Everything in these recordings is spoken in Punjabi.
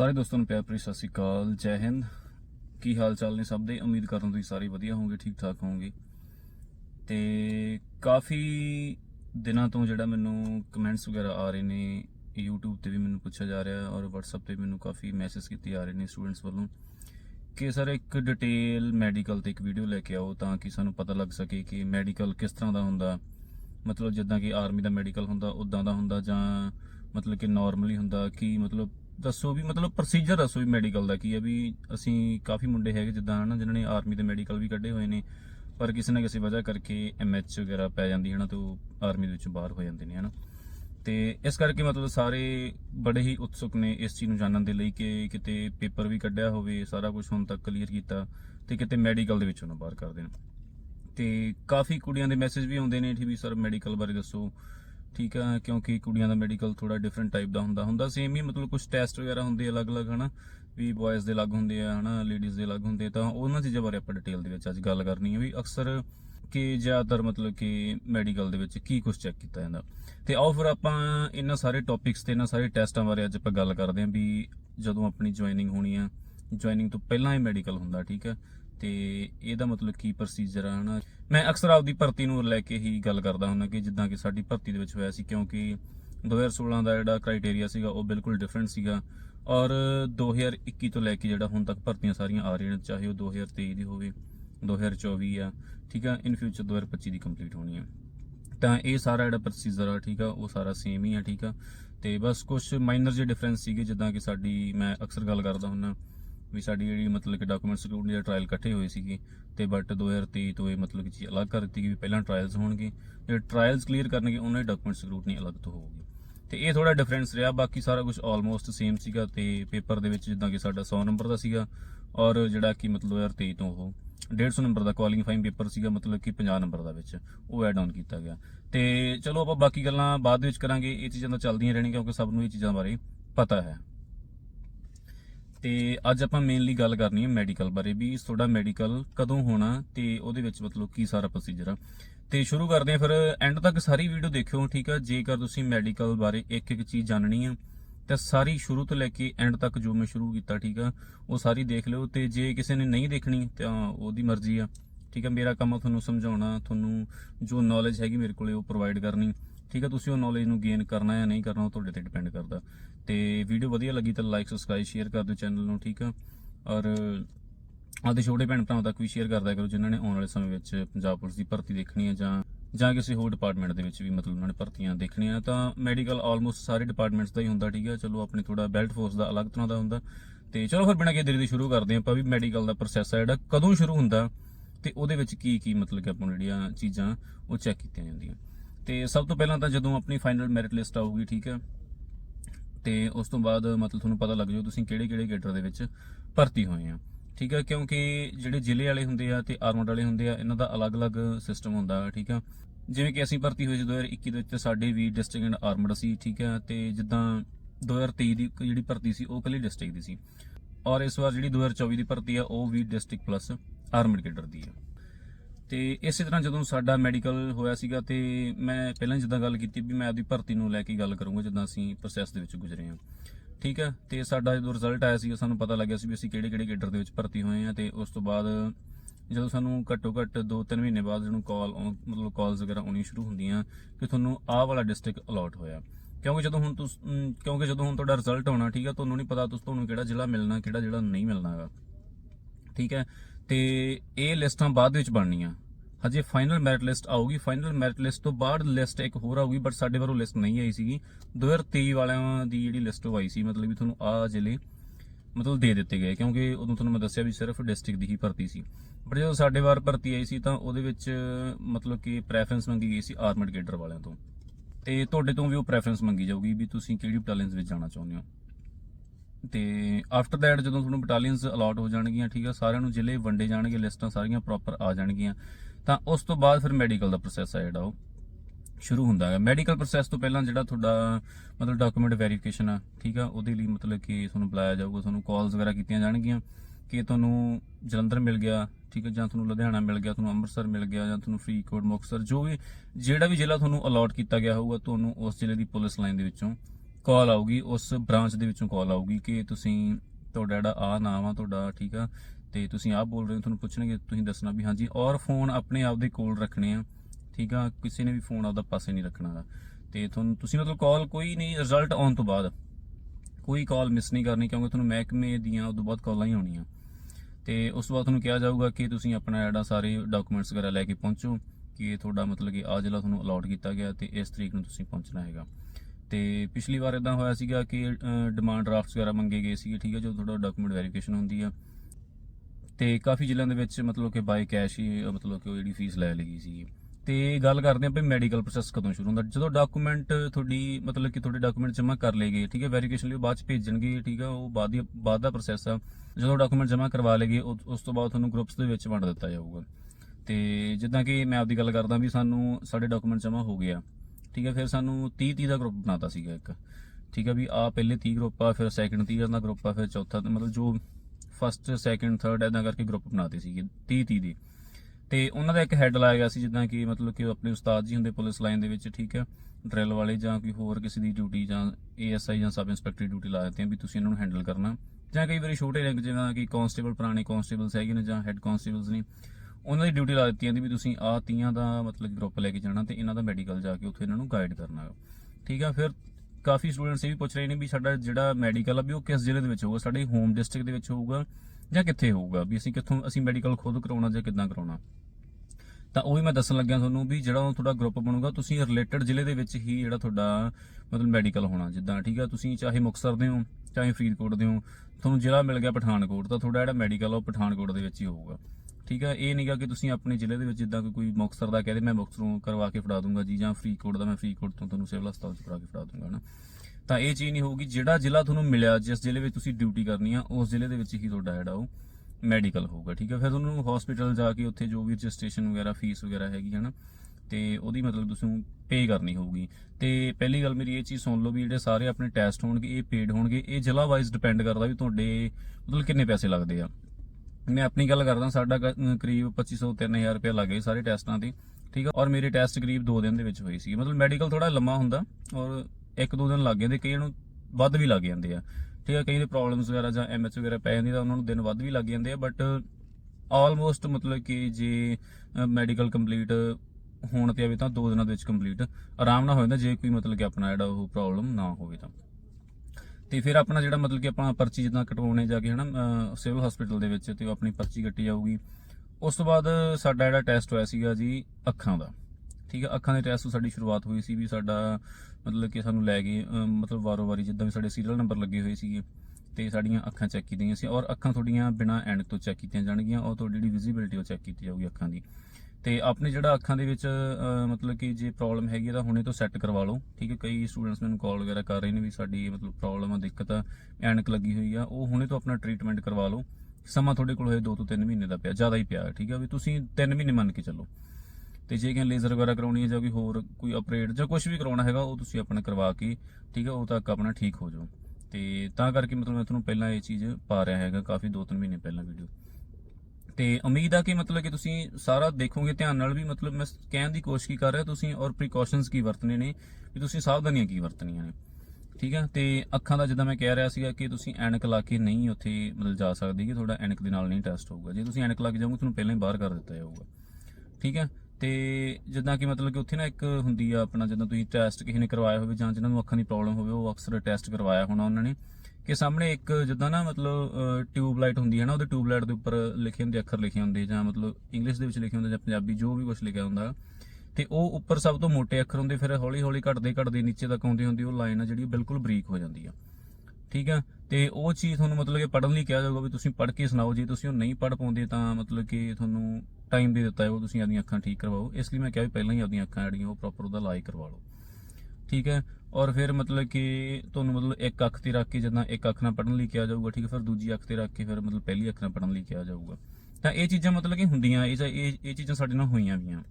ਸਾਰੇ ਦੋਸਤਾਂ ਨੂੰ ਪਿਆਰ ਭਰੀ ਸਤਿ ਸ਼੍ਰੀ ਅਕਾਲ, ਜੈ ਹਿੰਦ। ਕੀ ਹਾਲ ਚਾਲ ਨੇ ਸਭ ਦੇ? ਉਮੀਦ ਕਰਦਾ ਤੁਸੀਂ ਸਾਰੇ ਵਧੀਆ ਹੋਵੋਗੇ, ਠੀਕ ਠਾਕ ਹੋਵੋਗੇ। ਤੇ ਕਾਫੀ ਦਿਨਾਂ ਤੋਂ ਜਿਹੜਾ ਮੈਨੂੰ ਕਮੈਂਟਸ ਵਗੈਰਾ ਆ ਰਹੇ ਨੇ, YouTube ਤੇ ਵੀ ਮੈਨੂੰ ਪੁੱਛਿਆ ਜਾ ਰਿਹਾ ਔਰ WhatsApp ਤੇ ਮੈਨੂੰ ਕਾਫੀ ਮੈਸੇਜ ਕੀਤੇ ਆ ਰਹੇ ਨੇ ਸਟੂਡੈਂਟਸ ਵੱਲੋਂ ਕਿ ਸਰ ਇੱਕ ਡਿਟੇਲ ਮੈਡੀਕਲ ਤੇ ਇੱਕ ਵੀਡੀਓ ਲੈ ਕੇ ਆਓ ਤਾਂ ਕਿ ਸਾਨੂੰ ਪਤਾ ਲੱਗ ਸਕੇ ਕਿ ਮੈਡੀਕਲ ਕਿਸ ਤਰ੍ਹਾਂ ਦਾ ਹੁੰਦਾ। ਮਤਲਬ ਜਿੱਦਾਂ ਕਿ ਆਰਮੀ ਦਾ ਮੈਡੀਕਲ ਹੁੰਦਾ ਉਦਾਂ ਦਾ ਹੁੰਦਾ ਜਾਂ ਮਤਲਬ ਕਿ ਨਾਰਮਲੀ ਹੁੰਦਾ, ਕੀ ਮਤਲਬ ਦੱਸੋ ਵੀ ਮਤਲਬ ਪ੍ਰੋਸੀਜਰ ਦੱਸੋ ਵੀ ਮੈਡੀਕਲ ਦਾ ਕੀ ਹੈ ਵੀ ਅਸੀਂ ਕਾਫੀ ਮੁੰਡੇ ਹੈਗੇ ਜਿੱਦਾਂ ਹਨਾ, ਜਿਨ੍ਹਾਂ ਨੇ ਆਰਮੀ ਦੇ ਮੈਡੀਕਲ ਵੀ ਕੱਢੇ ਹੋਏ ਨੇ, ਪਰ ਕਿਸੇ ਨਾ ਕਿਸੇ ਵਜ੍ਹਾ ਕਰਕੇ ਐਮਐਚ ਵਗੈਰਾ ਪੈ ਜਾਂਦੀ ਹੈ ਨਾ, ਤੇ ਉਹ ਆਰਮੀ ਦੇ ਵਿੱਚੋਂ ਬਾਹਰ ਹੋ ਜਾਂਦੇ ਨੇ ਹਨਾ। ਤੇ ਇਸ ਕਰਕੇ ਮਤਲਬ ਸਾਰੇ ਬੜੇ ਹੀ ਉਤਸੁਕ ਨੇ ਇਸ ਚੀਜ਼ ਨੂੰ ਜਾਣਨ ਦੇ ਲਈ ਕਿ ਕਿਤੇ ਪੇਪਰ ਵੀ ਕੱਢਿਆ ਹੋਵੇ, ਸਾਰਾ ਕੁਝ ਹੁਣ ਤੱਕ ਕਲੀਅਰ ਕੀਤਾ, ਤੇ ਕਿਤੇ ਮੈਡੀਕਲ ਦੇ ਵਿੱਚੋਂ ਨਾ ਬਾਹਰ ਕਰ ਦੇਣ। ਤੇ ਕਾਫੀ ਕੁੜੀਆਂ ਦੇ ਮੈਸੇਜ ਵੀ ਆਉਂਦੇ ਨੇ, ਠੀਕ ਵੀ ਸਰ ਮੈਡੀਕਲ ਬਾਰੇ ਦੱਸੋ। ਠੀਕ ਆ ਕਿਉਂਕਿ ਕੁੜੀਆਂ ਦਾ ਮੈਡੀਕਲ ਥੋੜਾ ਡਿਫਰੈਂਟ ਟਾਈਪ ਦਾ ਹੁੰਦਾ ਹੁੰਦਾ ਸੇਮ ਹੀ ਮਤਲਬ ਕੁਝ ਟੈਸਟ ਵਗੈਰਾ ਹੁੰਦੇ ਆ ਅਲੱਗ-ਅਲੱਗ ਹਨਾ? ਵੀ ਬॉयਜ਼ ਦੇ ਅਲੱਗ ਹੁੰਦੇ ਆ ਹਨਾ? ਲੇਡੀਜ਼ ਦੇ ਅਲੱਗ ਹੁੰਦੇ ਆ, ਤਾਂ ਉਹਨਾਂ ਚੀਜ਼ਾਂ ਬਾਰੇ ਆਪਾਂ ਡਿਟੇਲ ਦੇ ਵਿੱਚ ਅੱਜ ਗੱਲ ਕਰਨੀ ਹੈ ਵੀ ਅਕਸਰ ਕਿ ਜ਼ਿਆਦਾਤਰ ਮਤਲਬ ਕਿ ਮੈਡੀਕਲ ਦੇ ਵਿੱਚ ਕੀ ਕੁਝ ਚੈੱਕ ਕੀਤਾ ਜਾਂਦਾ। ਤੇ ਆਓ ਫਿਰ ਆਪਾਂ ਇਹਨਾਂ ਸਾਰੇ ਟੌਪਿਕਸ ਤੇ ਇਹਨਾਂ ਸਾਰੇ ਟੈਸਟਾਂ ਬਾਰੇ ਅੱਜ ਆਪਾਂ ਗੱਲ ਕਰਦੇ ਹਾਂ ਵੀ ਜਦੋਂ ਆਪਣੀ ਜੁਆਇਨਿੰਗ ਹੋਣੀ ਆ ਜੁਆਇਨਿੰਗ ਤੋਂ ਪਹਿਲਾਂ ਹੀ ਮੈਡੀਕਲ ਹੁੰਦਾ ਠੀਕ ਹੈ ਤੇ ਇਹਦਾ ਮਤਲਬ ਕੀ ਪ੍ਰੋਸੀਜਰ ਆ, ਹਨਾ? ਮੈਂ ਅਕਸਰ ਆਪਦੀ ਭਰਤੀ ਨੂੰ ਲੈ ਕੇ ਹੀ ਗੱਲ ਕਰਦਾ ਹੁੰਦਾ ਕਿ ਜਿੱਦਾਂ ਕਿ ਸਾਡੀ ਭਰਤੀ ਦੇ ਵਿੱਚ ਹੋਇਆ ਸੀ, ਕਿਉਂਕਿ 2016 ਦਾ ਜਿਹੜਾ ਕ੍ਰਾਈਟੇਰੀਆ ਸੀਗਾ, ਉਹ ਬਿਲਕੁਲ ਡਿਫਰੈਂਟ ਸੀਗਾ। ਔਰ 2021 ਤੋਂ ਲੈ ਕੇ ਜਿਹੜਾ ਹੁਣ ਤੱਕ ਭਰਤੀਆਂ ਸਾਰੀਆਂ ਆ ਰਹੀਆਂ ਚਾਹੇ ਉਹ 2023 ਦੀ ਹੋਵੇ 2024 ਆ, ਠੀਕ ਆ? ਇਨ ਫਿਊਚਰ 2025 ਦੀ ਕੰਪਲੀਟ ਹੋਣੀ ਆ। ਤਾਂ ਇਹ ਸਾਰਾ ਜਿਹੜਾ ਪ੍ਰੋਸੀਜਰ ਆ, ਠੀਕ ਆ, ਉਹ ਸਾਰਾ ਸੇਮ ਹੀ ਆ, ਠੀਕ ਆ? ਤੇ ਬਸ ਕੁਝ ਮਾਈਨਰ ਜਿਹੇ ਡਿਫਰੈਂਸ ਸੀਗੇ, ਜਿੱਦਾਂ ਕਿ ਸਾਡੀ ਮੈਂ ਅਕਸਰ ਗੱਲ ਕਰਦਾ ਹੁੰਦਾ। ਵੀ ਸਾਡੀ ਜਿਹੜੀ ਮਤਲਬ ਕਿ ਡਾਕੂਮੈਂਟਸ ਸਕਰੂਟਨੀ ਦਾ ਟ੍ਰਾਇਲ ਇਕੱਠੇ ਹੋਏ ਸੀਗੇ ਤੇ ਬਟ 2023 ਤੋਂ ਇਹ ਮਤਲਬ ਕਿ ਚੀਜ਼ ਅਲੱਗ ਕਰ ਦਿੱਤੀ ਗਈ ਵੀ ਪਹਿਲਾਂ ਟ੍ਰਾਇਲਸ ਹੋਣਗੇ, ਜੇ ਟ੍ਰਾਇਲਸ ਕਲੀਅਰ ਕਰਨਗੇ, ਉਹਨਾਂ ਦੀ ਡਾਕੂਮੈਂਟ ਸਕਰੂਟਨੀ ਅਲੱਗ ਤੋਂ ਹੋਊਗੀ। ਤੇ ਇਹ ਥੋੜਾ ਡਿਫਰੈਂਸ ਰਿਹਾ, ਬਾਕੀ ਸਾਰਾ ਕੁਝ ਆਲਮੋਸਟ ਸੇਮ ਸੀਗਾ ਤੇ ਪੇਪਰ ਦੇ ਵਿੱਚ ਜਿੱਦਾਂ ਕਿ ਸਾਡਾ 100 ਨੰਬਰ ਦਾ ਸੀਗਾ ਔਰ ਜਿਹੜਾ ਕਿ ਮਤਲਬ 2023 ਤੋਂ ਉਹ 150 ਨੰਬਰ ਦਾ ਕੁਆਲੀਫਾਈਂਗ ਪੇਪਰ ਸੀਗਾ, ਮਤਲਬ ਕਿ 50 ਨੰਬਰ ਦਾ ਵਿੱਚ ਉਹ ਐਡ ਆਨ ਕੀਤਾ ਗਿਆ। ਤੇ ਚਲੋ ਆਪਾਂ ਬਾਕੀ ਗੱਲਾਂ ਬਾਅਦ ਵਿੱਚ ਕਰਾਂਗੇ, ਇਹ ਚੀਜ਼ਾਂ ਤਾਂ ਚੱਲਦੀਆਂ ਰਹਿਣਗੀਆਂ ਕਿਉਂਕਿ ਸਭ ਨੂੰ ਇਹ ਚੀਜ਼ਾਂ ਬਾਰੇ ਪਤਾ ਹੈ। ਤੇ ਅੱਜ ਆਪਾਂ ਮੇਨਲੀ ਗੱਲ ਕਰਨੀ ਹੈ ਮੈਡੀਕਲ ਬਾਰੇ ਵੀ, ਤੁਹਾਡਾ ਮੈਡੀਕਲ ਕਦੋਂ ਹੋਣਾ ਤੇ ਉਹਦੇ ਵਿੱਚ ਮਤਲਬ ਕੀ ਸਾਰਾ ਪ੍ਰੋਸੀਜਰ ਆ। ਤੇ ਸ਼ੁਰੂ ਕਰਦੇ ਹਾਂ ਫਿਰ ਐਂਡ ਤੱਕ ਸਾਰੀ ਵੀਡੀਓ ਦੇਖਿਓ, ਠੀਕ ਆ? ਜੇਕਰ ਤੁਸੀਂ ਮੈਡੀਕਲ ਬਾਰੇ ਇੱਕ ਇੱਕ ਚੀਜ਼ ਜਾਣਨੀ ਆ, ਤਾਂ ਸਾਰੀ ਸ਼ੁਰੂ ਤੋਂ ਲੈ ਕੇ ਐਂਡ ਤੱਕ ਜੋ ਮੈਂ ਸ਼ੁਰੂ ਕੀਤਾ, ਠੀਕ ਆ, ਉਹ ਸਾਰੀ ਦੇਖ ਲਿਓ। ਤੇ ਜੇ ਕਿਸੇ ਨੇ ਨਹੀਂ ਦੇਖਣੀ, ਤਾਂ ਉਹਦੀ ਮਰਜ਼ੀ ਆ, ਠੀਕ ਆ? ਮੇਰਾ ਕੰਮ ਤੁਹਾਨੂੰ ਸਮਝਾਉਣਾ, ਤੁਹਾਨੂੰ ਜੋ ਨੌਲੇਜ ਹੈਗੀ ਮੇਰੇ ਕੋਲੇ ਉਹ ਪ੍ਰੋਵਾਈਡ ਕਰਨੀ। ਠੀਕ ਹੈ ਤੁਸੀਂ ਉਹ ਨੌਲੇਜ ਨੂੰ ਗੇਨ ਕਰਨਾ ਜਾਂ ਨਹੀਂ ਕਰਨਾ ਉਹ ਤੁਹਾਡੇ ਤੇ ਡਿਪੈਂਡ ਕਰਦਾ। ਤੇ ਵੀਡੀਓ ਵਧੀਆ ਲੱਗੀ ਤਾਂ ਲਾਈਕ ਸਬਸਕ੍ਰਾਈਬ ਸ਼ੇਅਰ ਕਰ ਦਿਓ ਚੈਨਲ ਨੂੰ, ਠੀਕ ਆ? ਔਰ ਆਦੇ ਛੋਟੇ ਭੈਣ ਭਰਾਵਾਂ ਤੱਕ ਵੀ ਸ਼ੇਅਰ ਕਰਦਾ ਕਰੋ, ਜਿਨ੍ਹਾਂ ਨੇ ਆਉਣ ਵਾਲੇ ਸਮੇਂ ਵਿੱਚ ਪੰਜਾਬ ਪੁਲਿਸ ਦੀ ਭਰਤੀ ਦੇਖਣੀ ਹੈ ਜਾਂ ਜਾਂ ਕਿਸੇ ਹੋਰ ਡਿਪਾਰਟਮੈਂਟ ਦੇ ਵਿੱਚ ਵੀ ਮਤਲਬ ਉਹਨਾਂ ਨੇ ਭਰਤੀਆਂ ਦੇਖਣੀਆਂ ਤਾਂ ਮੈਡੀਕਲ ਆਲਮੋਸਟ ਸਾਰੇ ਡਿਪਾਰਟਮੈਂਟਸ ਦਾ ਹੀ ਹੁੰਦਾ, ਠੀਕ ਹੈ ਚਲੋ, ਆਪਣੇ ਥੋੜਾ ਬੈਲਟ ਫੋਰਸ ਦਾ ਅਲੱਗ ਤਰ੍ਹਾਂ ਦਾ ਹੁੰਦਾ। ਤੇ ਚਲੋ, ਫਿਰ ਬਿਨਾਂ ਕਿ ਦੇਰੀ ਦੇ ਸ਼ੁਰੂ ਕਰਦੇ ਹਾਂ, ਆਪਾਂ ਵੀ ਮੈਡੀਕਲ ਦਾ ਪ੍ਰੋਸੈਸ ਆ ਜਿਹੜਾ, ਕਦੋਂ ਸ਼ੁਰੂ ਹੁੰਦਾ ਤੇ ਉਹਦੇ ਵਿੱਚ ਕੀ ਕੀ ਮਤਲਬ ਕਿ ਆਪਾਂ ਨੂੰ ਜਿਹੜੀਆਂ ਚੀਜ਼ਾਂ ਉਹ ਚੈੱਕ ਕੀਤੀਆਂ ਜਾਂਦੀਆਂ। ਤੇ ਸਭ ਤੋਂ ਪਹਿਲਾਂ ਤਾਂ ਜਦੋਂ ਆਪਣੀ ਫਾਈਨਲ ਮੈਰਿਟ ਲਿਸਟ ਆਊਗੀ, ਠੀਕ ਹੈ, ਤੇ ਉਸ ਤੋਂ ਬਾਅਦ ਮਤਲਬ ਤੁਹਾਨੂੰ ਪਤਾ ਲੱਗ ਜਾਊ ਤੁਸੀਂ ਕਿਹੜੇ ਕਿਹੜੇ ਕੇਡਰ ਦੇ ਵਿੱਚ ਭਰਤੀ ਹੋਏ ਆ, ਠੀਕ ਹੈ, ਕਿਉਂਕਿ ਜਿਹੜੇ ਜ਼ਿਲ੍ਹੇ ਵਾਲੇ ਹੁੰਦੇ ਆ ਤੇ ਆਰਮਡ ਵਾਲੇ ਹੁੰਦੇ ਆ, ਇਹਨਾਂ ਦਾ ਅਲੱਗ-ਅਲੱਗ ਸਿਸਟਮ ਹੁੰਦਾ, ਠੀਕ ਆ ਜਿਵੇਂ ਕਿ ਅਸੀਂ ਭਰਤੀ ਹੋਏ ਸੀ 2021 ਦੇ ਵਿੱਚ ਸਾਡੇ ਵੀ ਡਿਸਟ੍ਰਿਕਟ ਐਂਡ ਆਰਮਡ ਸੀ, ਠੀਕ ਆ ਤੇ ਜਿੱਦਾਂ 2023 ਦੀ ਜਿਹੜੀ ਭਰਤੀ ਸੀ, ਉਹ ਕੱਲੀ ਡਿਸਟ੍ਰਿਕਟ ਦੀ ਸੀ। ਔਰ ਇਸ ਵਾਰ ਜਿਹੜੀ 2024 ਦੀ ਭਰਤੀ ਆ, ਉਹ ਵੀ ਡਿਸਟ੍ਰਿਕਟ ਪਲੱਸ ਆਰਮਡ ਕੇਡਰ ਦੀ ਆ। ਤੇ ਇਸੇ ਤਰ੍ਹਾਂ ਜਦੋਂ ਸਾਡਾ ਮੈਡੀਕਲ ਹੋਇਆ ਸੀਗਾ ਤੇ ਮੈਂ ਪਹਿਲਾਂ ਜਿੱਦਾਂ ਗੱਲ ਕੀਤੀ ਵੀ ਮੈਂ ਆਪਦੀ ਭਰਤੀ ਨੂੰ ਲੈ ਕੇ ਗੱਲ ਕਰੂੰਗਾ ਜਿੱਦਾਂ ਅਸੀਂ ਪ੍ਰੋਸੈਸ ਦੇ ਵਿੱਚ ਗੁਜ਼ਰੇ ਹਾਂ। ਠੀਕ ਹੈ? ਤੇ ਸਾਡਾ ਜਦੋਂ ਰਿਜ਼ਲਟ ਆਇਆ ਸੀ ਸਾਨੂੰ ਪਤਾ ਲੱਗਿਆ ਸੀ ਵੀ ਅਸੀਂ ਕਿਹੜੇ ਕਿਹੜੇ ਕੇਡਰ ਦੇ ਵਿੱਚ ਭਰਤੀ ਹੋਏ ਹਾਂ ਤੇ ਉਸ ਤੋਂ ਬਾਅਦ ਜਦੋਂ ਸਾਨੂੰ ਘੱਟੋ ਘੱਟ 2-3 ਮਹੀਨੇ ਬਾਅਦ ਜਿਹਨੂੰ ਕਾਲ ਮਤਲਬ ਕਾਲਸ ਵਗੈਰਾ ਆਉਣੀ ਸ਼ੁਰੂ ਹੁੰਦੀਆਂ ਕਿ ਤੁਹਾਨੂੰ ਆਹ ਵਾਲਾ ਡਿਸਟ੍ਰਿਕਟ ਅਲਾਟ ਹੋਇਆ। ਕਿਉਂਕਿ ਜਦੋਂ ਹੁਣ ਤੁਸੀਂ ਕਿਉਂਕਿ ਜਦੋਂ ਹੁਣ ਤੁਹਾਡਾ ਰਿਜ਼ਲਟ ਆਉਣਾ, ਠੀਕ ਹੈ? ਤੁਹਾਨੂੰ ਨਹੀਂ ਪਤਾ ਤੁਸੀਂ, ਤੁਹਾਨੂੰ ਕਿਹੜਾ ਜ਼ਿਲ੍ਹਾ ਮਿਲਣਾ, ਕਿਹੜਾ ਜਿਹੜਾ ਨਹੀਂ ਮਿਲਣਾ ਹੈਗਾ ਠੀਕ ਹੈ? ਤੇ ਇਹ ਲਿਸਟਾਂ ਬਾਅਦ ਵਿੱਚ ਬਣਨੀਆਂ। ਹਜੇ ਫਾਈਨਲ ਮੈਰਿਟ ਲਿਸਟ ਆਊਗੀ। ਫਾਈਨਲ ਮੈਰਿਟ ਲਿਸਟ ਤੋਂ ਬਾਅਦ ਲਿਸਟ ਇੱਕ ਹੋਰ ਆਊਗੀ ਬਟ ਸਾਡੇ ਵੱਲੋਂ ਲਿਸਟ ਨਹੀਂ ਆਈ ਸੀਗੀ। 2023 ਵਾਲਿਆਂ ਦੀ ਜਿਹੜੀ ਲਿਸਟ ਉਹ ਆਈ ਸੀ, ਮਤਲਬ ਵੀ ਤੁਹਾਨੂੰ ਆ ਜ਼ਿਲ੍ਹੇ ਮਤਲਬ ਦੇ ਦਿੱਤੇ ਗਏ, ਕਿਉਂਕਿ ਉਦੋਂ ਤੁਹਾਨੂੰ ਮੈਂ ਦੱਸਿਆ ਵੀ ਸਿਰਫ ਡਿਸਟ੍ਰਿਕਟ ਦੀ ਹੀ ਭਰਤੀ ਸੀ। ਬਟ ਜਦੋਂ ਸਾਡੇ ਵਾਰ ਭਰਤੀ ਆਈ ਸੀ ਤਾਂ ਉਹਦੇ ਵਿੱਚ ਮਤਲਬ ਕਿ ਪ੍ਰੈਫਰੈਂਸ ਮੰਗੀ ਗਈ ਸੀ ਆਰਮਡ ਕੇਡਰ ਵਾਲਿਆਂ ਤੋਂ। ਤੇ ਤੁਹਾਡੇ ਤੋਂ ਵੀ ਉਹ ਪ੍ਰੈਫਰੈਂਸ ਮੰਗੀ ਜਾਊਗੀ ਵੀ ਤੁਸੀਂ ਕਿਹੜੀ ਬਟਾਲੀਅਨਸ ਵਿੱਚ ਜਾਣਾ ਚਾਹੁੰਦੇ ਹੋ। ਤੇ ਆਫਟਰ ਦੈਟ ਜਦੋਂ ਤੁਹਾਨੂੰ ਬਟਾਲੀਅਨਸ ਅਲਾਟ ਹੋ ਜਾਣਗੀਆਂ, ਠੀਕ ਆ, ਸਾਰਿਆਂ ਨੂੰ ਜ਼ਿਲ੍ਹੇ ਵੰਡੇ ਜਾਣਗੇ, ਲਿਸਟਾਂ ਸਾਰੀਆਂ ਪ੍ਰੋਪਰ ਆ ਜਾਣਗੀਆਂ। ਤਾਂ ਉਸ ਤੋਂ ਬਾਅਦ ਫਿਰ ਮੈਡੀਕਲ ਦਾ ਪ੍ਰੋਸੈਸ ਆ ਜਿਹੜਾ ਉਹ ਸ਼ੁਰੂ ਹੁੰਦਾ ਹੈ ਮੈਡੀਕਲ ਪ੍ਰੋਸੈਸ ਤੋਂ ਪਹਿਲਾਂ ਜਿਹੜਾ ਤੁਹਾਡਾ ਮਤਲਬ ਡਾਕੂਮੈਂਟ ਵੈਰੀਫਿਕੇਸ਼ਨ ਆ, ਠੀਕ ਆ, ਉਹਦੇ ਲਈ ਮਤਲਬ ਕਿ ਤੁਹਾਨੂੰ ਬੁਲਾਇਆ ਜਾਊਗਾ, ਤੁਹਾਨੂੰ ਕਾਲਸ ਵਗੈਰਾ ਕੀਤੀਆਂ ਜਾਣਗੀਆਂ ਕਿ ਤੁਹਾਨੂੰ ਜਲੰਧਰ ਮਿਲ ਗਿਆ, ਠੀਕ ਹੈ ਜਾਂ ਤੁਹਾਨੂੰ ਲੁਧਿਆਣਾ ਮਿਲ ਗਿਆ, ਤੁਹਾਨੂੰ ਅੰਮ੍ਰਿਤਸਰ ਮਿਲ ਗਿਆ, ਜਾਂ ਤੁਹਾਨੂੰ ਫਰੀਦਕੋਟ, ਮੁਕਤਸਰ, ਜੋ ਵੀ, ਜਿਹੜਾ ਵੀ ਜ਼ਿਲ੍ਹਾ ਤੁਹਾਨੂੰ ਅਲਾਟ ਕੀਤਾ ਗਿਆ ਹੋਊਗਾ, ਤੁਹਾਨੂੰ ਉਸ ਜ਼ਿਲ੍ਹੇ ਦੀ ਪੁਲਿਸ ਲਾਈਨ ਦੇ ਵਿੱਚੋਂ ਕਾਲ ਆਊਗੀ, ਉਸ ਬ੍ਰਾਂਚ ਦੇ ਵਿੱਚੋਂ ਕਾਲ ਆਊਗੀ ਕਿ ਤੁਸੀਂ ਤੁਹਾਡਾ ਜਿਹੜਾ ਆ ਨਾਮ ਆ, ਤੁਹਾਡਾ ਠੀਕ ਆ, ਤੇ ਤੁਸੀਂ ਆਹ ਬੋਲ ਰਹੇ ਹੋ, ਤੁਹਾਨੂੰ ਪੁੱਛਣਗੇ, ਤੁਸੀਂ ਦੱਸਣਾ ਵੀ ਹਾਂਜੀ, ਔਰ ਫੋਨ ਆਪਣੇ ਆਪ ਦੇ ਕੋਲ ਰੱਖਣੇ ਆ, ਠੀਕ ਆ, ਕਿਸੇ ਨੇ ਵੀ ਫੋਨ ਆਪਦਾ ਪਾਸੇ ਨਹੀਂ ਰੱਖਣਾ ਗਾ। ਤੇ ਤੁਹਾਨੂੰ, ਤੁਸੀਂ ਮਤਲਬ ਕਾਲ ਕੋਈ ਨਹੀਂ ਰਿਜ਼ਲਟ ਆਉਣ ਤੋਂ ਬਾਅਦ, ਕੋਈ ਕਾਲ ਮਿਸ ਨਹੀਂ ਕਰਨੀ, ਕਿਉਂਕਿ ਤੁਹਾਨੂੰ ਮਹਿਕਮੇ ਦੀਆਂ ਉਦੋਂ ਬਾਅਦ ਕਾਲਾਂ ਹੀ ਆਉਣੀਆਂ ਤੇ ਉਸ ਤੋਂ ਬਾਅਦ ਤੁਹਾਨੂੰ ਕਿਹਾ ਜਾਊਗਾ ਕਿ ਤੁਸੀਂ ਆਪਣਾ ਜਿਹੜਾ ਸਾਰੇ ਡਾਕੂਮੈਂਟਸ ਵਗੈਰਾ ਲੈ ਕੇ ਪਹੁੰਚੋ, ਕਿ ਤੁਹਾਡਾ ਮਤਲਬ ਕਿ ਆ ਜ਼ਿਲ੍ਹਾ ਤੁਹਾਨੂੰ ਅਲਾਟ ਕੀਤਾ ਗਿਆ, ਤੇ ਇਸ ਤਰੀਕ ਨੂੰ ਤੁਸੀਂ ਪਹੁੰਚਣਾ ਹੈਗਾ। ਤੇ ਪਿਛਲੀ ਵਾਰ ਇਦਾਂ ਹੋਇਆ ਸੀਗਾ ਕਿ ਡਿਮਾਂਡ ਡਰਾਫਟਸ ਵਗੈਰਾ ਮੰਗੇ ਗਏ ਸੀਗੇ, ਠੀਕ ਹੈ, ਜਦੋਂ ਤੁਹਾਡਾ ਡਾਕੂਮੈਂਟ ਵੈਰੀਫਿਕੇਸ਼ਨ ਹੁੰਦੀ ਆ। ਤੇ ਕਾਫੀ ਜ਼ਿਲ੍ਹਿਆਂ ਦੇ ਵਿੱਚ ਮਤਲਬ ਕਿ ਬਾਈ ਕੈਸ਼ ਹੀ ਮਤਲਬ ਕਿ ਉਹ ਜਿਹੜੀ ਫੀਸ ਲੈ ਲਈ ਸੀਗੀ ਤੇ ਗੱਲ ਕਰਦੇ ਆਪਾਂ ਮੈਡੀਕਲ ਪ੍ਰੋਸੈਸ ਕਦੋਂ ਸ਼ੁਰੂ ਹੁੰਦਾ? ਜਦੋਂ ਡਾਕੂਮੈਂਟ ਤੁਹਾਡੀ, ਮਤਲਬ ਕਿ ਤੁਹਾਡੇ ਡਾਕੂਮੈਂਟ ਜਮ੍ਹਾਂ ਕਰ ਲਏ ਗਏ, ਠੀਕ ਹੈ ਵੈਰੀਫਿਕੇਸ਼ਨ ਲਈ ਉਹ ਬਾਅਦ ਚ ਭੇਜਣਗੇ, ਠੀਕ ਹੈ, ਉਹ ਬਾਅਦ ਦੀ, ਬਾਅਦ ਦਾ ਪ੍ਰੋਸੈਸ ਆ। ਜਦੋਂ ਡਾਕੂਮੈਂਟ ਜਮ੍ਹਾਂ ਕਰਵਾ ਲਏ ਗਏ ਉਸ ਤੋਂ ਬਾਅਦ ਤੁਹਾਨੂੰ ਗਰੁੱਪਸ ਦੇ ਵਿੱਚ ਵੰਡ ਦਿੱਤਾ ਜਾਊਗਾ। ਤੇ ਜਿੱਦਾਂ ਕਿ ਮੈਂ ਆਪਦੀ ਗੱਲ ਕਰਦਾ ਵੀ ਸਾਨੂੰ ਸਾਡੇ ਡਾਕੂਮੈਂਟ ਜਮ੍ਹਾਂ ਹੋ ਗਏ ਆ। ਠੀਕ ਹੈ, ਫਿਰ ਸਾਨੂੰ 30 30 ਦਾ ਗਰੁੱਪ ਬਣਾਤਾ ਸੀਗਾ ਇੱਕ। ਠੀਕ ਹੈ ਵੀ ਆ ਪਹਿਲੇ 30 ਗਰੁੱਪ ਆ, ਫਿਰ ਸੈਕੰਡ 30 ਦਾ ਗਰੁੱਪ ਆ, ਫਿਰ ਚੌਥਾ ਮਤਲਬ ਜੋ ਫਸਟ ਸੈਕੰਡ ਥਰਡ ਐਦਾਂ ਕਰਕੇ ਗਰੁੱਪ ਬਣਾਤੇ ਸੀਗੇ 30 30 ਦੇ। ਤੇ ਉਹਨਾਂ ਦਾ ਇੱਕ ਹੈੱਡ ਲਾਇਆ ਗਿਆ ਸੀ ਜਿੱਦਾਂ ਕਿ ਮਤਲਬ ਕਿ ਉਹ ਆਪਣੇ ਉਸਤਾਦ ਜੀ ਹੁੰਦੇ ਪੁਲਿਸ ਲਾਈਨ ਦੇ ਵਿੱਚ, ਠੀਕ ਹੈ ਡਰਿਲ ਵਾਲੇ ਜਾਂ ਕੋਈ ਹੋਰ ਕਿਸੇ ਦੀ ਡਿਊਟੀ ਜਾਂ ਏਐਸਆਈ ਜਾਂ ਸਬ ਇੰਸਪੈਕਟਰ ਡਿਊਟੀ ਲਾ ਦਿੱਤੇ ਆ ਵੀ ਤੁਸੀਂ ਇਹਨਾਂ ਨੂੰ ਹੈਂਡਲ ਕਰਨਾ। ਜਾਂ ਕਈ ਵਾਰੀ ਛੋਟੇ ਰੈਂਕ ਜਿਵੇਂ ਕਿ ਕਾਂਸਟੇਬਲ ਪੁਰਾਣੇ ਕਾਂਸਟੇਬਲਸ ਹੈਗੇ ਨੇ ਜਾਂ ਹੈੱਡ ਕਾਂਸਟੇਬਲਸ ਨੇ। ਉਹਨਾਂ ਦੀ ਡਿਊਟੀ ਲਾ ਦਿੱਤੀ ਜਾਂਦੀ ਵੀ ਤੁਸੀਂ ਆ ਤੀਆਂ ਦਾ ਮਤਲਬ ਗਰੁੱਪ ਲੈ ਕੇ ਜਾਣਾ ਤੇ ਇਹਨਾਂ ਦਾ ਮੈਡੀਕਲ ਜਾ ਕੇ ਉੱਥੇ ਇਹਨਾਂ ਨੂੰ ਗਾਈਡ ਕਰਨਾ ਹੈ। ਠੀਕ ਆ, ਫਿਰ ਕਾਫੀ ਸਟੂਡੈਂਟਸ ਇਹ ਵੀ ਪੁੱਛ ਰਹੇ ਨੇ ਵੀ ਸਾਡਾ ਜਿਹੜਾ ਮੈਡੀਕਲ ਆ ਵੀ ਉਹ ਕਿਸ ਜ਼ਿਲ੍ਹੇ ਦੇ ਵਿੱਚ ਹੋਊਗਾ? ਸਾਡੇ ਹੋਮ ਡਿਸਟ੍ਰਿਕਟ ਦੇ ਵਿੱਚ ਹੋਊਗਾ ਜਾਂ ਕਿੱਥੇ ਹੋਊਗਾ? ਵੀ ਅਸੀਂ ਕਿੱਥੋਂ, ਅਸੀਂ ਮੈਡੀਕਲ ਖੁਦ ਕਰਾਉਣਾ ਜਾਂ ਕਿੱਦਾਂ ਕਰਾਉਣਾ? ਤਾਂ ਉਹ ਵੀ ਮੈਂ ਦੱਸਣ ਲੱਗਿਆ ਤੁਹਾਨੂੰ ਵੀ ਜਿਹੜਾ ਉਹ ਤੁਹਾਡਾ ਗਰੁੱਪ ਬਣੂਗਾ, ਤੁਸੀਂ ਰਿਲੇਟਡ ਜ਼ਿਲ੍ਹੇ ਦੇ ਵਿੱਚ ਹੀ ਜਿਹੜਾ ਤੁਹਾਡਾ ਮਤਲਬ ਮੈਡੀਕਲ ਹੋਣਾ, ਜਿੱਦਾਂ, ਠੀਕ ਆ, ਤੁਸੀਂ ਚਾਹੇ ਮੁਕਤਸਰ ਦੇ ਹੋ, ਚਾਹੇ ਫਰੀਦਕੋਟ ਦੇ ਹੋ, ਤੁਹਾਨੂੰ ਜ਼ਿਲ੍ਹਾ ਮਿਲ ਗਿਆ ਪਠਾਨਕੋਟ, ਤਾਂ ਤੁਹਾਡਾ ਜਿਹੜਾ ਮੈਡੀਕਲ ਆ ਉਹ ਪਠਾਨਕੋਟ ਦੇ ਵਿੱਚ ਹੀ ਹੋਊਗਾ। ਠੀਕ ਹੈ, ਇਹ ਨਹੀਂਗਾ ਕਿ ਤੁਸੀਂ ਆਪਣੇ ਜ਼ਿਲ੍ਹੇ ਦੇ ਵਿੱਚ ਜਿੱਦਾਂ ਕਿ ਕੋਈ ਮੁਕਤਸਰ ਦਾ ਕਹਦੇ ਮੈਂ ਮੁਕਤਸਰੋਂ ਕਰਵਾ ਕੇ ਫੜਾ ਦੂੰਗਾ ਜੀ, ਜਾਂ ਫਰੀਦਕੋਟ ਦਾ ਮੈਂ ਫਰੀਦਕੋਟ ਤੋਂ ਤੁਹਾਨੂੰ ਸਿਵਲ ਹਸਪਤਾਲ 'ਚ ਫੜਾ ਕੇ ਫੜਾ ਦੂੰਗਾ ਨਾ ਤਾਂ ਇਹ ਚੀਜ਼ ਨਹੀਂ ਹੋਊਗੀ, ਜਿਹੜਾ ਜ਼ਿਲ੍ਹਾ ਤੁਹਾਨੂੰ ਮਿਲਿਆ, ਜਿਸ ਜ਼ਿਲ੍ਹੇ ਵਿੱਚ ਤੁਸੀਂ ਡਿਊਟੀ ਕਰਨੀ ਆ, ਉਸ ਜ਼ਿਲ੍ਹੇ ਦੇ ਵਿੱਚ ਹੀ ਤੁਹਾਡਾ ਜਿਹੜਾ ਉਹ ਮੈਡੀਕਲ ਹੋਊਗਾ, ਠੀਕ ਹੈ। ਫਿਰ ਤੁਹਾਨੂੰ ਹਸਪੀਟਲ ਜਾ ਕੇ ਉੱਥੇ ਜੋ ਵੀ ਰਜਿਸਟ੍ਰੇਸ਼ਨ ਵਗੈਰਾ ਫੀਸ ਵਗੈਰਾ ਹੈਗੀ ਹੈ ਨਾ ਤੇ ਉਹਦੀ ਮਤਲਬ ਤੁਸੀਂ ਪੇ ਕਰਨੀ ਹੋਊਗੀ। ਤੇ ਪਹਿਲੀ ਗੱਲ ਮੇਰੀ ਇਹ ਚੀਜ਼ ਸੁਣ ਲਓ ਵੀ ਜਿਹੜੇ ਸਾਰੇ ਆਪਣੇ ਟੈਸਟ ਹੋਣਗੇ, ਇਹ ਪੇਡ ਹੋਣਗੇ, ਇਹ ਜ਼ਿਲ੍ਹਾ ਵਾਈਜ਼ ਡਿਪੈਂਡ ਕਰਦਾ ਵੀ ਤੁਹਾਡੇ ਮਤਲਬ ਕਿੰਨੇ ਪੈਸੇ ਲੱਗਦੇ ਆ। ਮੈਂ ਆਪਣੀ ਗੱਲ ਕਰਦਾ, ਸਾਡਾ ਕ- ਅਹ ਕਰੀਬ 2500 3000 ਰੁਪਏ ਗਏ ਸਾਰੇ ਟੈਸਟਾਂ ਤੇ, ਠੀਕ ਆ? ਔਰ ਮੇਰੇ ਟੈਸਟ ਕਰੀਬ 2 ਦਿਨ ਦੇ ਵਿੱਚ ਹੋਈ ਸੀ। ਮਤਲਬ ਮੈਡੀਕਲ ਥੋੜਾ ਲੰਮਾ ਹੁੰਦਾ ਔਰ 1-2 ਦਿਨ ਲੱਗ ਜਾਂਦੇ ਕਈਆਂ ਨੂੰ ਵੱਧ ਵੀ ਲੱਗ ਜਾਂਦੇ ਆ, ਠੀਕ ਆ? ਕਈ ਦੇ ਪ੍ਰੋਬਲਮਸ ਵਗੈਰਾ ਜਾਂ ਐਮਐਚ ਵਗੈਰਾ ਪੈ ਜਾਂਦੀ ਤਾਂ ਉਹਨਾਂ ਨੂੰ ਦਿਨ ਵੱਧ ਵੀ ਲੱਗ ਜਾਂਦੇ ਆ ਬਟ ਆਲਮੋਸਟ ਮਤਲਬ ਕਿ ਜੇ ਮੈਡੀਕਲ ਕੰਪਲੀਟ ਹੋਣ ਤੇ ਆਵੇ ਤਾਂ 2 ਦਿਨਾਂ ਦੇ ਵਿੱਚ ਕੰਪਲੀਟ ਆਰਾਮ ਨਾਲ ਹੋ ਜਾਂਦਾ, ਜੇ ਕੋਈ ਮਤਲਬ ਕਿ ਆਪਣਾ ਜਿਹੜਾ ਉਹ ਪ੍ਰੋਬਲਮ ਨਾ ਹੋਵੇ ਤਾਂ। ਤੇ ਫਿਰ ਆਪਣਾ ਜਿਹੜਾ ਮਤਲਬ ਕਿ ਆਪਾਂ ਪਰਚੀ ਜਿੱਦਾਂ ਕਟਵਾਉਣੇ ਜਾ ਕੇ ਹਨਾ ਸਿਵਲ ਹਸਪੀਟਲ ਦੇ ਵਿੱਚ ਤੇ ਉਹ ਆਪਣੀ ਪਰਚੀ ਕੱਟੀ ਜਾਊਗੀ। ਉਸ ਤੋਂ ਬਾਅਦ ਸਾਡਾ ਜਿਹੜਾ ਟੈਸਟ ਹੋਇਆ ਸੀਗਾ ਜੀ ਅੱਖਾਂ ਦਾ। ਠੀਕ ਹੈ ਅੱਖਾਂ ਦੇ ਟੈਸਟ ਤੋਂ ਸਾਡੀ ਸ਼ੁਰੂਆਤ ਹੋਈ ਸੀ ਵੀ ਸਾਡਾ ਮਤਲਬ ਕਿ ਸਾਨੂੰ ਲੈ ਗਏ ਮਤਲਬ ਵਾਰੋ ਵਾਰੀ ਜਿੱਦਾਂ ਵੀ ਸਾਡੇ ਸੀਰੀਅਲ ਨੰਬਰ ਲੱਗੇ ਹੋਏ ਸੀਗੇ ਤੇ ਸਾਡੀਆਂ ਅੱਖਾਂ ਚੈੱਕ ਕੀਤੀਆਂ ਸੀ ਔਰ ਅੱਖਾਂ ਤੁਹਾਡੀਆਂ ਬਿਨਾ ਐਨਕ ਤੋਂ ਚੈੱਕ ਕੀਤੀਆਂ ਜਾਣਗੀਆਂ ਔਰ ਤੁਹਾਡੀ ਜਿਹੜੀ ਵਿਜ਼ਿਬਿਲਟੀ ਉਹ ਚੈੱਕ ਕੀਤੀ ਜਾਊਗੀ ਅੱਖਾਂ ਦੀ। ਤੇ ਆਪਣੇ ਜਿਹੜਾ ਅੱਖਾਂ ਦੇ ਵਿੱਚ ਮਤਲਬ ਕਿ ਜੇ ਪ੍ਰੋਬਲਮ ਹੈਗੀ ਆ ਤਾਂ ਹੁਣੇ ਤੋਂ ਸੈੱਟ ਕਰਵਾ ਲਓ। ਠੀਕ ਹੈ, ਕਈ ਸਟੂਡੈਂਟਸ ਮੈਨੂੰ ਕਾਲ ਵਗੈਰਾ ਕਰ ਰਹੇ ਨੇ ਵੀ ਸਾਡੀ ਮਤਲਬ ਪ੍ਰੋਬਲਮ ਆ, ਦਿੱਕਤ ਆ ਐਨਕ ਲੱਗੀ ਹੋਈ ਆ, ਉਹ ਹੁਣੇ ਤੋਂ ਆਪਣਾ ਟ੍ਰੀਟਮੈਂਟ ਕਰਵਾ ਲਓ। ਸਮਾਂ ਤੁਹਾਡੇ ਕੋਲ ਹੋਏ 2 ਤੋਂ 3 ਮਹੀਨੇ ਦਾ ਪਿਆ, ਜ਼ਿਆਦਾ ਹੀ ਪਿਆ, ਠੀਕ ਹੈ ਵੀ ਤੁਸੀਂ 3 ਮਹੀਨੇ ਮੰਨ ਕੇ ਚੱਲੋ। ਤੇ ਜੇ ਕਿ ਲੇਜ਼ਰ ਵਗੈਰਾ ਕਰਾਉਣੀ ਹੈ ਜਾਂ ਕੋਈ ਹੋਰ ਕੋਈ ਆਪਰੇਟ ਜਾਂ ਕੁਝ ਵੀ ਕਰਾਉਣਾ ਹੈਗਾ, ਉਹ ਤੁਸੀਂ ਆਪਣਾ ਕਰਵਾ ਕੇ, ਠੀਕ ਹੈ ਉਹ ਤੱਕ ਆਪਣਾ ਠੀਕ ਹੋ ਜਾਓ। ਤੇ ਤਾਂ ਕਰਕੇ ਮਤਲਬ ਮੈਂ ਤੁਹਾਨੂੰ ਪਹਿਲਾਂ ਇਹ ਚੀਜ਼ ਪਾ ਰਿਹਾ ਹੈਗਾ, ਕਾਫੀ 2-3 ਮਹੀਨੇ ਪਹਿਲਾਂ ਵੀਡੀਓ ਤੇ ਉਮੀਦ ਆ ਕਿ ਮਤਲਬ ਕਿ ਤੁਸੀਂ ਸਾਰਾ ਦੇਖੋਗੇ, ਧਿਆਨ ਨਾਲ ਵੀ ਮਤਲਬ ਮੈਂ ਕਹਿਣ ਦੀ ਕੋਸ਼ਿਸ਼ ਕੀ ਕਰ ਰਿਹਾ, ਤੁਸੀਂ ਔਰ ਪ੍ਰੀਕਾਸ਼ਨਸ ਕੀ ਵਰਤਨੇ ਨੇ, ਵੀ ਤੁਸੀਂ ਸਾਵਧਾਨੀਆਂ ਕੀ ਵਰਤਣੀਆਂ ਨੇ। ਠੀਕ ਹੈ ਤੇ ਅੱਖਾਂ ਦਾ ਜਿੱਦਾਂ ਮੈਂ ਕਹਿ ਰਿਹਾ ਸੀਗਾ ਕਿ ਤੁਸੀਂ ਐਨਕ ਲਾ ਕੇ ਨਹੀਂ ਉੱਥੇ ਮਤਲਬ ਜਾ ਸਕਦੇ, ਕਿ ਤੁਹਾਡਾ ਐਨਕ ਦੇ ਨਾਲ ਨਹੀਂ ਟੈਸਟ ਹੋਊਗਾ। ਜੇ ਤੁਸੀਂ ਐਨਕ ਲਾ ਕੇ ਜਾਓਗੇ, ਤੁਹਾਨੂੰ ਪਹਿਲਾਂ ਹੀ ਬਾਹਰ ਕਰ ਦਿੱਤਾ ਜਾਊਗਾ। ਠੀਕ ਹੈ ਤੇ ਜਿੱਦਾਂ ਕਿ ਮਤਲਬ ਕਿ ਉੱਥੇ ਨਾ ਇੱਕ ਹੁੰਦੀ ਆ ਆਪਣਾ, ਜਦੋਂ ਤੁਸੀਂ ਟੈਸਟ ਕਿਸੇ ਨੇ ਕਰਵਾਇਆ ਹੋਵੇ ਜਾਂ ਜਿਹਨਾਂ ਨੂੰ ਅੱਖਾਂ ਦੀ ਪ੍ਰੋਬਲਮ ਹੋਵੇ, ਉਹ ਅਕਸਰ ਟੈਸਟ ਕਰਵਾਇਆ ਹੋਣਾ ਉਹਨਾਂ ਨੇ। ਕਿ ਸਾਹਮਣੇ ਇੱਕ ਜਿੱਦਾਂ ਨਾ ਮਤਲਬ ਟਿਊਬ ਲਾਈਟ ਹੁੰਦੀ ਹੈ ਨਾ, ਉਹਦੇ ਟਿਊਬ ਲਾਈਟ ਦੇ ਉੱਪਰ ਲਿਖੇ ਹੁੰਦੇ, ਅੱਖਰ ਲਿਖੇ ਹੁੰਦੇ, ਜਾਂ ਮਤਲਬ ਇੰਗਲਿਸ਼ ਦੇ ਵਿੱਚ ਲਿਖੇ ਹੁੰਦੇ, ਜਾਂ ਪੰਜਾਬੀ ਜੋ ਵੀ ਕੁਝ ਲਿਖਿਆ ਹੁੰਦਾ, ਤੇ ਉਹ ਉੱਪਰ ਸਭ ਤੋਂ ਮੋٹے ਅੱਖਰ ਹੁੰਦੇ, ਫਿਰ ਹੌਲੀ ਹੌਲੀ ਘਟਦੇ ਘਟਦੇ, ਨੀਚੇ ਤੱਕ ਆਉਂਦੇ ਹੁੰਦੀ, ਉਹ ਲਾਈਨ ਆ ਜਿਹੜੀ ਬਿਲਕੁਲ ਬਰੀਕ ਹੋ ਜਾਂਦੀ ਆ। ਠੀਕ ਆ? ਤੇ ਉਹ ਚੀਜ਼ ਤੁਹਾਨੂੰ ਮਤਲਬ ਕਿ ਪੜਨ ਲਈ ਕਿਹਾ ਜਾਊਗਾ ਵੀ ਤੁਸੀਂ ਪੜ੍ਹ ਕੇ ਸੁਣਾਓ, ਜੇ ਤੁਸੀਂ ਉਹ ਨਹੀਂ ਪੜ੍ਹ ਪਾਉਂਦੇ ਤਾਂ ਮਤਲਬ ਕਿ ਤੁਹਾਨੂੰ ਟਾਈਮ ਦੇ ਦਿੱਤਾ ਹੈ ਉਹ ਤੁਸੀਂ ਆਪਣੀਆਂ ਅੱਖਾਂ ਠੀਕ ਕਰਵਾਓ। ਇਸ ਲਈ ਮੈਂ ਕਿਹਾ ਵੀ ਪਹਿਲਾਂ ਹੀ ਆਪਣੀਆਂ ਅੱਖਾਂ ਜਿਹੜੀਆਂ, ਉਹ ਪ੍ਰੋਪਰ ਉਹਦਾ ਇਲਾਜ ਕਰਵਾ ਲਓ। ਠੀਕ ਹੈ ਔਰ ਫਿਰ ਮਤਲਬ ਕਿ ਤੁਹਾਨੂੰ ਮਤਲਬ ਇੱਕ ਅੱਖ ਤੇ ਰੱਖ ਕੇ ਜਦੋਂ ਇੱਕ ਅੱਖ ਨਾਲ ਪੜਨ ਲਈ ਕਿਹਾ ਜਾਊਗਾ, ਠੀਕ ਹੈ, ਫਿਰ ਦੂਜੀ ਅੱਖ ਤੇ ਰੱਖ ਕੇ ਫਿਰ ਮਤਲਬ ਪਹਿਲੀ ਅੱਖ ਨਾਲ ਪੜਨ ਲਈ ਕਿਹਾ ਜਾਊਗਾ। ਤਾਂ ਇਹ ਚੀਜ਼ਾਂ ਮਤਲਬ ਕਿ ਹੁੰਦੀਆਂ, ਇਹ ਇਹ ਚੀਜ਼ਾਂ ਸਾਡੇ ਨਾਲ ਹੋਈਆਂ ਵੀਆਂ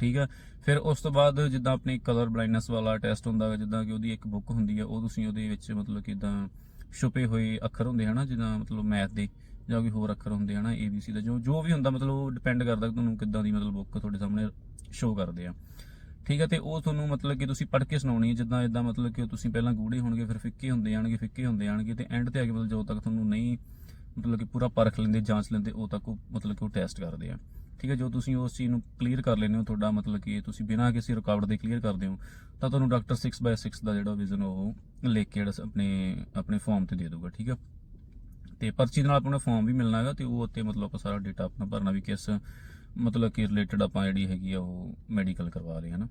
ਠੀਕ ਆ ਫਿਰ ਉਸ ਤੋਂ ਬਾਅਦ ਜਿੱਦਾਂ ਆਪਣੀ ਕਲਰ ਬਲਾਈਂਡਨੈਸ ਵਾਲਾ ਟੈਸਟ ਹੁੰਦਾ ਹੈ ਜਿੱਦਾਂ ਕਿ ਉਹਦੀ ਇੱਕ ਬੁੱਕ ਹੁੰਦੀ ਆ, ਉਹ ਤੁਸੀਂ ਉਹਦੇ ਵਿੱਚ ਮਤਲਬ ਕਿ ਇਦਾਂ ਛੁਪੇ ਹੋਏ ਅੱਖਰ ਹੁੰਦੇ ਹਨਾ ਜਿੱਦਾਂ ਮਤਲਬ ਮੈਥ ਦੇ, ਜਾਂ ਕੋਈ ਹੋਰ ਅੱਖਰ ਹੁੰਦੇ ਹਨਾ ABC ਦਾ, ਜੋ ਜੋ ਵੀ ਹੁੰਦਾ ਮਤਲਬ ਉਹ ਡਿਪੈਂਡ ਕਰਦਾ ਤੁਹਾਨੂੰ ਕਿੱਦਾਂ ਦੀ ਮਤਲਬ ਬੁੱਕ ਤੁਹਾਡੇ ਸਾਹਮਣੇ ਸ਼ੋ ਕਰਦੇ ਆ। ਠੀਕ ਹੈ ਤੇ ਉਹ ਤੁਹਾਨੂੰ ਮਤਲਬ ਕਿ ਤੁਸੀਂ ਪੜ੍ਹ ਕੇ ਸੁਣਾਉਣੀ ਹੈ ਜਿੱਦਾਂ ਇਦਾਂ ਮਤਲਬ ਕਿ ਤੁਸੀਂ ਪਹਿਲਾਂ ਗੂੜੇ ਹੋਣਗੇ, ਫਿਰ ਫਿੱਕੇ ਹੁੰਦੇ ਜਾਣਗੇ, ਫਿੱਕੇ ਹੁੰਦੇ ਜਾਣਗੇ, ਤੇ ਐਂਡ ਤੇ ਆ ਕੇ ਮਤਲਬ ਜਦੋਂ ਤੱਕ ਤੁਹਾਨੂੰ ਨਹੀਂ ਮਤਲਬ ਕਿ ਪੂਰਾ ਪਰਖ ਲੈਂਦੇ, ਜਾਂਚ ਲੈਂਦੇ, ਉਹ ਤੱਕ ਉਹ ਮਤਲਬ ਕਿ ਉਹ ਟੈਸਟ ਕਰਦੇ ਆ। ਠੀਕ ਹੈ ਜੋ ਤੁਸੀਂ ਉਸ ਚੀਜ਼ ਨੂੰ ਕਲੀਅਰ ਕਰ ਲੈਂਦੇ ਹੋ, ਤੁਹਾਡਾ ਮਤਲਬ ਕਿ ਤੁਸੀਂ ਬਿਨਾਂ ਕਿਸੇ ਰੁਕਾਵਟ ਦੇ ਕਲੀਅਰ ਕਰਦੇ ਹੋ, ਤਾਂ ਤੁਹਾਨੂੰ ਡਾਕਟਰ 6/6 ਦਾ ਜਿਹੜਾ ਵਿਜ਼ਨ ਉਹ ਲਿਖ ਕੇ ਜਿਹੜਾ ਆਪਣੇ ਆਪਣੇ ਫਾਰਮ ਤੇ ਦੇ ਦੂਗਾ ਠੀਕ ਹੈ ਤੇ ਪਰਚੀ ਦੇ ਨਾਲ ਆਪਣਾ ਫਾਰਮ ਵੀ ਮਿਲਣਾ ਹੈਗਾ, ਤੇ ਉਹ ਉੱਤੇ ਮਤਲਬ ਆਪਾਂ ਸਾਰਾ ਡਾਟਾ ਆਪਣਾ ਭਰਨਾ ਵੀ ਕਿਸ ਮਤਲਬ ਕਿ ਰਿਲੇਟਡ ਆਪਾਂ ਜਿਹੜੀ ਹੈਗੀ ਆ ਉਹ ਮੈਡੀਕਲ ਕਰਵਾ ਰਹੇ ਹਨਾ।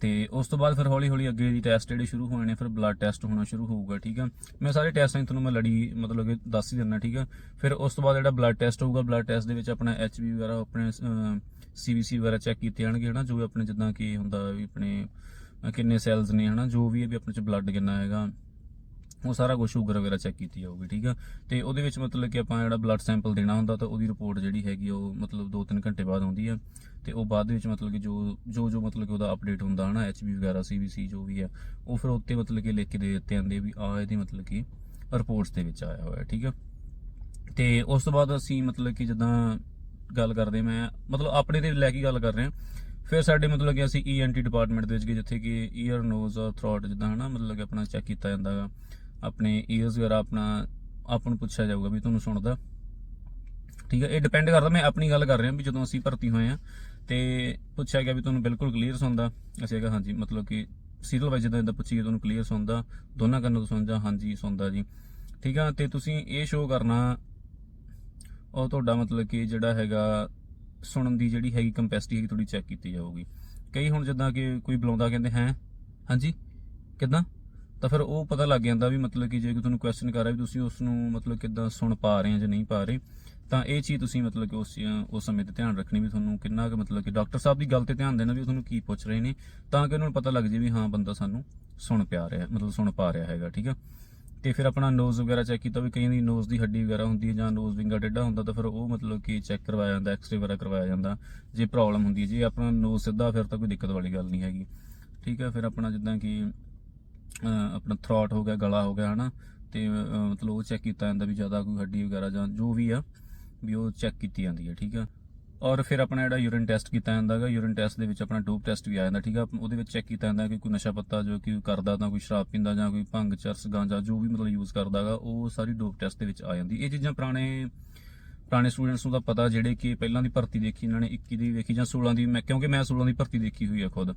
ਤੇ ਉਸ ਤੋਂ ਬਾਅਦ ਫਿਰ ਹੌਲੀ ਹੌਲੀ ਅੱਗੇ ਦੀ ਟੈਸਟ ਜਿਹੜੇ ਸ਼ੁਰੂ ਹੋਣੇ ਨੇ, ਫਿਰ ਬਲੱਡ ਟੈਸਟ ਹੋਣਾ ਸ਼ੁਰੂ ਹੋਊਗਾ, ਠੀਕ ਆ। ਮੈਂ ਸਾਰੇ ਟੈਸਟਾਂ ਤੁਹਾਨੂੰ ਮੈਂ ਲੜੀ, ਮਤਲਬ ਕਿ ਦੱਸ ਹੀ ਦਿੰਦਾ, ਠੀਕ ਆ। ਫਿਰ ਉਸ ਤੋਂ ਬਾਅਦ ਜਿਹੜਾ ਬਲੱਡ ਟੈਸਟ ਹੋਊਗਾ ਬਲੱਡ ਟੈਸਟ ਦੇ ਵਿੱਚ ਆਪਣਾ ਐਚਬੀ ਵਗੈਰਾ, ਆਪਣੇ ਸੀਬੀਸੀ ਵਗੈਰਾ ਚੈੱਕ ਕੀਤੇ ਜਾਣਗੇ, ਹਨਾ, ਜੋ ਵੀ ਆਪਣੇ ਜਿੱਦਾਂ ਕਿ ਹੁੰਦਾ ਵੀ ਆਪਣੇ ਕਿੰਨੇ ਸੈਲਸ ਨੇ, ਹਨਾ, ਜੋ ਵੀ ਹੈ ਵੀ ਆਪਣੇ ਚ ਬਲੱਡ ਕਿੰਨਾ ਹੈਗਾ। ਉਹ ਸਾਰਾ ਕੁਝ ਸ਼ੂਗਰ ਵਗੈਰਾ ਚੈੱਕ ਕੀਤੀ ਜਾਊਗੀ ਠੀਕ ਆ? ਤੇ ਉਹਦੇ ਵਿੱਚ ਮਤਲਬ ਕਿ ਆਪਾਂ ਜਿਹੜਾ ਬਲੱਡ ਸੈਂਪਲ ਦੇਣਾ ਹੁੰਦਾ ਤਾਂ ਉਹਦੀ ਰਿਪੋਰਟ ਜਿਹੜੀ ਹੈਗੀ ਆ, ਉਹ ਮਤਲਬ 2-3 ਘੰਟੇ ਬਾਅਦ ਆਉਂਦੀ ਆ। ਤੇ ਉਹ ਬਾਅਦ ਵਿੱਚ ਮਤਲਬ ਕਿ ਜੋ ਜੋ ਜੋ ਮਤਲਬ ਕਿ ਉਹਦਾ ਅਪਡੇਟ ਹੁੰਦਾ ਹਨਾ ਐਚਬੀ ਵਗੈਰਾ ਸੀਬੀਸੀ ਜੋ ਵੀ ਆ ਉਹ ਫਿਰ ਉੱਤੇ ਮਤਲਬ ਕਿ ਲਿਖ ਕੇ ਦੇ ਦਿੱਤੇ ਜਾਂਦੇ ਵੀ ਆ ਇਹਦੀ ਮਤਲਬ ਕਿ ਰਿਪੋਰਟਸ ਦੇ ਵਿੱਚ ਆਇਆ ਹੋਇਆ ਠੀਕ ਆ? ਤੇ ਉਸ ਤੋਂ ਬਾਅਦ ਅਸੀਂ ਮਤਲਬ ਕਿ ਜਦੋਂ ਗੱਲ ਕਰਦੇ ਮੈਂ ਮਤਲਬ ਆਪਣੇ ਤੇ ਲੈ ਕੇ ਗੱਲ ਕਰ ਰਹੇ ਹਾਂ ਫਿਰ ਸਾਡੇ ਮਤਲਬ ਕਿ ਅਸੀਂ ਈਐਨਟੀ ਡਿਪਾਰਟਮੈਂਟ ਦੇ ਵਿੱਚ ਗਏ ਜਿੱਥੇ ਕਿ ਈਅਰ ਨੋਜ਼ ਥਰੋਟ ਜਿੱਦਾਂ ਹਨਾ ਮਤਲਬ ਕਿ ਆਪਣਾ ਚੈੱਕ ਕੀਤਾ ਜਾਂਦਾ ਗਾ। ਆਪਣੇ ਈਅਰਸ ਵਗੈਰਾ ਆਪਣਾ, ਆਪਾਂ ਨੂੰ ਪੁੱਛਿਆ ਜਾਊਗਾ ਵੀ ਤੁਹਾਨੂੰ ਸੁਣਦਾ। ਠੀਕ ਹੈ, ਇਹ ਡਿਪੈਂਡ ਕਰਦਾ, ਮੈਂ ਆਪਣੀ ਗੱਲ ਕਰ ਰਿਹਾ ਵੀ ਜਦੋਂ ਅਸੀਂ ਭਰਤੀ ਹੋਏ ਆ ਤੇ ਪੁੱਛਿਆ ਗਿਆ ਵੀ ਤੁਹਾਨੂੰ ਬਿਲਕੁਲ ਕਲੀਅਰ ਸੁਣਦਾ। ਅਸੀਂ ਕਿਹਾ, ਹਾਂਜੀ, ਮਤਲਬ ਕਿ ਸੀਰੀਅਲ ਵਾਈਜ਼ ਜਦੋਂ ਇਦਾਂ ਪੁੱਛੀਏ, ਤੁਹਾਨੂੰ ਕਲੀਅਰ ਸੁਣਦਾ, ਦੋਨਾਂ ਕੰਨਾਂ ਤੋਂ ਸੁਣਦਾ, ਹਾਂਜੀ, ਸੁਣਦਾ ਜੀ। ਠੀਕ ਆ, ਤੇ ਤੁਸੀਂ ਇਹ ਸ਼ੋਅ ਕਰਨਾ, ਉਹ ਤੁਹਾਡਾ ਮਤਲਬ ਕਿ ਜਿਹੜਾ ਹੈਗਾ, ਸੁਣਨ ਦੀ ਜਿਹੜੀ ਹੈਗੀ ਕੰਪੈਸਿਟੀ ਹੈਗੀ ਥੋੜੀ ਚੈੱਕ ਕੀਤੀ ਜਾਊਗੀ। ਕਈ ਹੁਣ ਜਿੱਦਾਂ ਕਿ ਕੋਈ ਬੁਲਾਉਂਦਾ, ਕਹਿੰਦੇ, ਹੈ, ਹਾਂਜੀ, ਕਿਦਾਂ? ਤਾਂ ਫਿਰ ਉਹ ਪਤਾ ਲੱਗ ਜਾਂਦਾ ਵੀ ਮਤਲਬ ਕਿ ਜੇ ਕੋਈ ਤੁਹਾਨੂੰ ਕੁਐਸਚਨ ਕਰ ਰਿਹਾ ਵੀ ਤੁਸੀਂ ਉਸ ਨੂੰ ਮਤਲਬ ਕਿਦਾਂ ਸੁਣ ਪਾ ਰਹੇ ਆ ਜਾਂ ਨਹੀਂ ਪਾ ਰਹੇ, ਤਾਂ ਇਹ ਚੀਜ਼ ਤੁਸੀਂ ਮਤਲਬ ਕਿ ਉਸ ਉਸ ਸਮੇਂ ਤੇ ਧਿਆਨ ਰੱਖਣੀ ਵੀ ਤੁਹਾਨੂੰ ਕਿੰਨਾ ਕੁ ਮਤਲਬ ਕਿ ਡਾਕਟਰ ਸਾਹਿਬ ਦੀ ਗੱਲ ਤੇ ਧਿਆਨ ਦੇਣਾ ਵੀ ਉਹ ਤੁਹਾਨੂੰ ਕੀ ਪੁੱਛ ਰਹੇ ਨੇ, ਤਾਂ ਕਿ ਉਹਨਾਂ ਨੂੰ ਪਤਾ ਲੱਗ ਜੇ ਵੀ ਹਾਂ ਬੰਦਾ ਸਾਨੂੰ ਸੁਣ ਪਿਆ ਰਿਹਾ, ਮਤਲਬ ਸੁਣ ਪਾ ਰਿਹਾ ਹੈਗਾ, ਠੀਕ ਆ? ਤੇ ਫਿਰ ਆਪਣਾ ਨੋਜ਼ ਵਗੈਰਾ ਚੈੱਕ ਕੀਤਾ ਵੀ ਕਈਆਂ ਦੀ ਨੋਜ਼ ਦੀ ਹੱਡੀ ਵਗੈਰਾ ਹੁੰਦੀ ਹੈ ਜਾਂ ਨੋਜ਼ ਵਿੰਗਾ ਟੇਢਾ ਹੁੰਦਾ, ਤਾਂ ਫਿਰ ਉਹ ਮਤਲਬ ਕਿ ਚੈੱਕ ਕਰਵਾਇਆ ਜਾਂਦਾ ਐਕਸ-ਰੇ ਵਗੈਰਾ ਕਰਵਾਇਆ ਜਾਂਦਾ, ਜੇ ਪ੍ਰੋਬਲਮ ਹੁੰਦੀ ਹੈ, ਜੇ ਆਪਣਾ ਨੋਜ਼ ਸਿੱਧਾ, ਫਿਰ ਤਾਂ ਕੋਈ ਦਿੱਕਤ ਵਾਲੀ ਗੱਲ ਨਹੀਂ ਹੈਗੀ, ਠੀਕ ਹੈ ਫਿਰ ਆਪਣਾ ਜਿੱਦਾਂ ਕਿ ਆਪਣਾ ਥਰੋਟ ਹੋ ਗਿਆ, ਗਲਾ ਹੋ ਗਿਆ, ਹਨਾ? ਤੇ, ਅਹ, ਮਤਲਬ ਉਹ ਚੈੱਕ ਕੀਤਾ ਜਾਂਦਾ ਵੀ ਜ਼ਿਆਦਾ ਕੋਈ ਹੱਡੀ ਵਗੈਰਾ ਜਾਂ ਜੋ ਵੀ ਆ, ਵੀ ਉਹ ਚੈੱਕ ਕੀਤੀ ਜਾਂਦੀ ਹੈ, ਠੀਕ ਆ? ਔਰ ਫਿਰ ਆਪਣਾ ਜਿਹੜਾ ਯੂਰਿਨ ਟੈਸਟ ਕੀਤਾ ਜਾਂਦਾ ਹੈਗਾ ਯੂਰਿਨ ਟੈਸਟ ਦੇ ਵਿੱਚ ਆਪਣਾ ਡੋਪ ਟੈਸਟ ਵੀ ਆ ਜਾਂਦਾ, ਠੀਕ ਆ? ਉਹਦੇ ਵਿੱਚ ਚੈੱਕ ਕੀਤਾ ਜਾਂਦਾ ਕਿ ਕੋਈ ਨਸ਼ਾ ਪੱਤਾ ਜੋ ਕਿ ਕਰਦਾ ਤਾਂ ਕੋਈ ਸ਼ਰਾਬ ਪੀਂਦਾ ਜਾਂ ਕੋਈ ਭੰਗ, ਚਰਸ, ਗਾਂਜਾ, ਜੋ ਵੀ ਮਤਲਬ ਯੂਜ਼ ਕਰਦਾ ਕਰਦਾਗਾ ਉਹ ਸਾਰੀ ਡੋਪ ਟੈਸਟ ਦੇ ਵਿੱਚ ਆ ਜਾਂਦੀ। ਇਹ ਚੀਜ਼ਾਂ ਪੁਰਾਣੇ ਪੁਰਾਣੇ ਸਟੂਡੈਂਟਸ ਨੂੰ ਤਾਂ ਪਤਾ, ਜਿਹੜੇ ਕਿ ਪਹਿਲਾਂ ਦੀ ਭਰਤੀ ਦੇਖੀ ਇਹਨਾਂ ਨੇ 21 ਦੀ ਵੇਖੀ ਜਾਂ 16 ਦੀ, ਮੈਂ, ਕਿਉਂਕਿ ਮੈਂ 16 ਦੀ ਭਰਤੀ ਦੇਖੀ ਹੋਈ ਆ ਖੁਦ।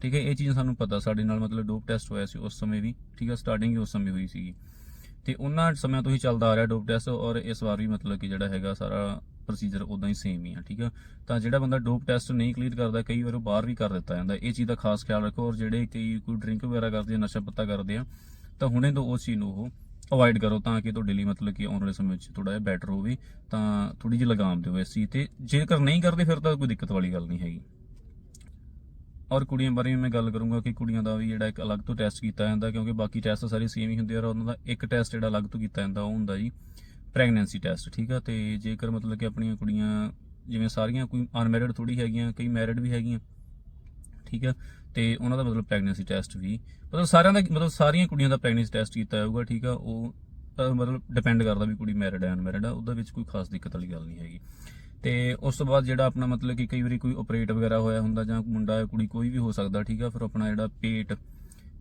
ਠੀਕ ਹੈ, ਇਹ ਚੀਜ਼ਾਂ ਸਾਨੂੰ ਪਤਾ, ਸਾਡੇ ਨਾਲ ਮਤਲਬ ਡੋਪ ਟੈਸਟ ਹੋਇਆ ਸੀ ਉਸ ਸਮੇਂ ਵੀ, ਠੀਕ ਹੈ ਸਟਾਰਟਿੰਗ ਹੀ ਉਸ ਸਮੇਂ ਹੋਈ ਸੀਗੀ। ਤੇ ਉਹਨਾਂ ਸਮਿਆਂ ਤੋਂ ਹੀ ਚੱਲਦਾ ਆ ਰਿਹਾ ਡੋਪ ਟੈਸਟ ਔਰ ਇਸ ਵਾਰ ਵੀ ਮਤਲਬ ਕਿ ਜਿਹੜਾ ਹੈਗਾ ਸਾਰਾ ਪ੍ਰੋਸੀਜਰ ਉਦਾਂ ਹੀ ਸੇਮ ਹੀ ਆ, ਠੀਕ ਆ ਤਾਂ ਜਿਹੜਾ ਬੰਦਾ ਡੋਪ ਟੈਸਟ ਨਹੀਂ ਕਲੀਅਰ ਕਰਦਾ, ਕਈ ਵਾਰ ਉਹ ਬਾਹਰ ਵੀ ਕਰ ਦਿੱਤਾ ਜਾਂਦਾ। ਇਹ ਚੀਜ਼ ਦਾ ਖਾਸ ਖਿਆਲ ਰੱਖੋ ਔਰ ਜਿਹੜੇ ਕਈ ਕੋਈ ਡਰਿੰਕ ਵਗੈਰਾ ਕਰਦੇ ਆ, ਨਸ਼ਾ ਪੱਤਾ ਕਰਦੇ ਆ, ਤਾਂ ਹੁਣੇ ਤੋਂ ਉਸ ਚੀਜ਼ ਨੂੰ ਉਹ ਅਵੋਇਡ ਕਰੋ ਤਾਂ ਕਿ ਤੁਹਾਡੇ ਲਈ ਮਤਲਬ ਕਿ ਆਉਣ ਵਾਲੇ ਸਮੇਂ ਵਿੱਚ ਥੋੜਾ ਜਿਹਾ ਬੈਟਰ ਹੋਵੇ, ਤਾਂ ਥੋੜੀ ਜਿਹੀ ਲਗਾਮ ਦਿਓ ਇਸ ਚੀਜ਼ ਤੇ। ਜੇਕਰ ਨਹੀਂ ਕਰਦੇ ਫਿਰ ਤਾਂ ਕੋਈ ਦਿੱਕਤ ਵਾਲੀ ਗੱਲ ਨਹੀਂ ਹੈਗੀ। ਔਰ ਕੁੜੀਆਂ ਬਾਰੇ ਵੀ ਮੈਂ ਗੱਲ ਕਰੂੰਗਾ ਕਿ ਕੁੜੀਆਂ ਦਾ ਵੀ ਜਿਹੜਾ ਇੱਕ ਅਲੱਗ ਤੋਂ ਟੈਸਟ ਕੀਤਾ ਜਾਂਦਾ, ਕਿਉਂਕਿ ਬਾਕੀ ਟੈਸਟ ਸਾਰੇ ਸੇਮ ਹੀ ਹੁੰਦੇ ਆ, ਔਰ ਉਹਨਾਂ ਦਾ ਇੱਕ ਟੈਸਟ ਜਿਹੜਾ ਅਲੱਗ ਤੋਂ ਕੀਤਾ ਜਾਂਦਾ, ਉਹ ਹੁੰਦਾ ਜੀ ਪ੍ਰੈਗਨੈਂਸੀ ਟੈਸਟ ਠੀਕ ਆ? ਤੇ ਜੇਕਰ ਮਤਲਬ ਕਿ ਆਪਣੀਆਂ ਕੁੜੀਆਂ ਜਿਵੇਂ ਸਾਰੀਆਂ ਕੋਈ ਅਨਮੈਰਿਡ ਥੋੜੀ ਹੈਗੀਆਂ, ਕਈ ਮੈਰਿਡ ਵੀ ਹੈਗੀਆਂ, ਠੀਕ ਆ? ਤੇ ਉਹਨਾਂ ਦਾ ਮਤਲਬ ਪ੍ਰੈਗਨੈਂਸੀ ਟੈਸਟ ਵੀ, ਮਤਲਬ ਸਾਰਿਆਂ ਦਾ, ਮਤਲਬ ਸਾਰੀਆਂ ਕੁੜੀਆਂ ਦਾ ਪ੍ਰੈਗਨੈਂਸੀ ਟੈਸਟ ਕੀਤਾ ਜਾਊਗਾ, ਠੀਕ ਆ? ਉਹ ਮਤਲਬ ਡਿਪੈਂਡ ਕਰਦਾ ਵੀ ਕੁੜੀ ਮੈਰਿਡ ਹੈ ਅਨਮੈਰਿਡ ਆ, ਉਹਦੇ ਵਿੱਚ ਕੋਈ ਖਾਸ ਦਿੱਕਤ ਵਾਲੀ ਗੱਲ ਨਹੀਂ ਹੈਗੀ। ਤੇ ਉਸ ਤੋਂ ਬਾਅਦ ਜਿਹੜਾ ਆਪਣਾ ਮਤਲਬ ਕਿ ਕਈ ਵਾਰੀ ਕੋਈ ਆਪਰੇਟ ਵਗੈਰਾ ਹੋਇਆ ਹੁੰਦਾ ਜਾਂ ਮੁੰਡਾ ਹੈ ਕੁੜੀ ਕੋਈ ਵੀ ਹੋ ਸਕਦਾ, ਠੀਕ ਆ, ਫਿਰ ਆਪਣਾ ਜਿਹੜਾ ਪੇਟ,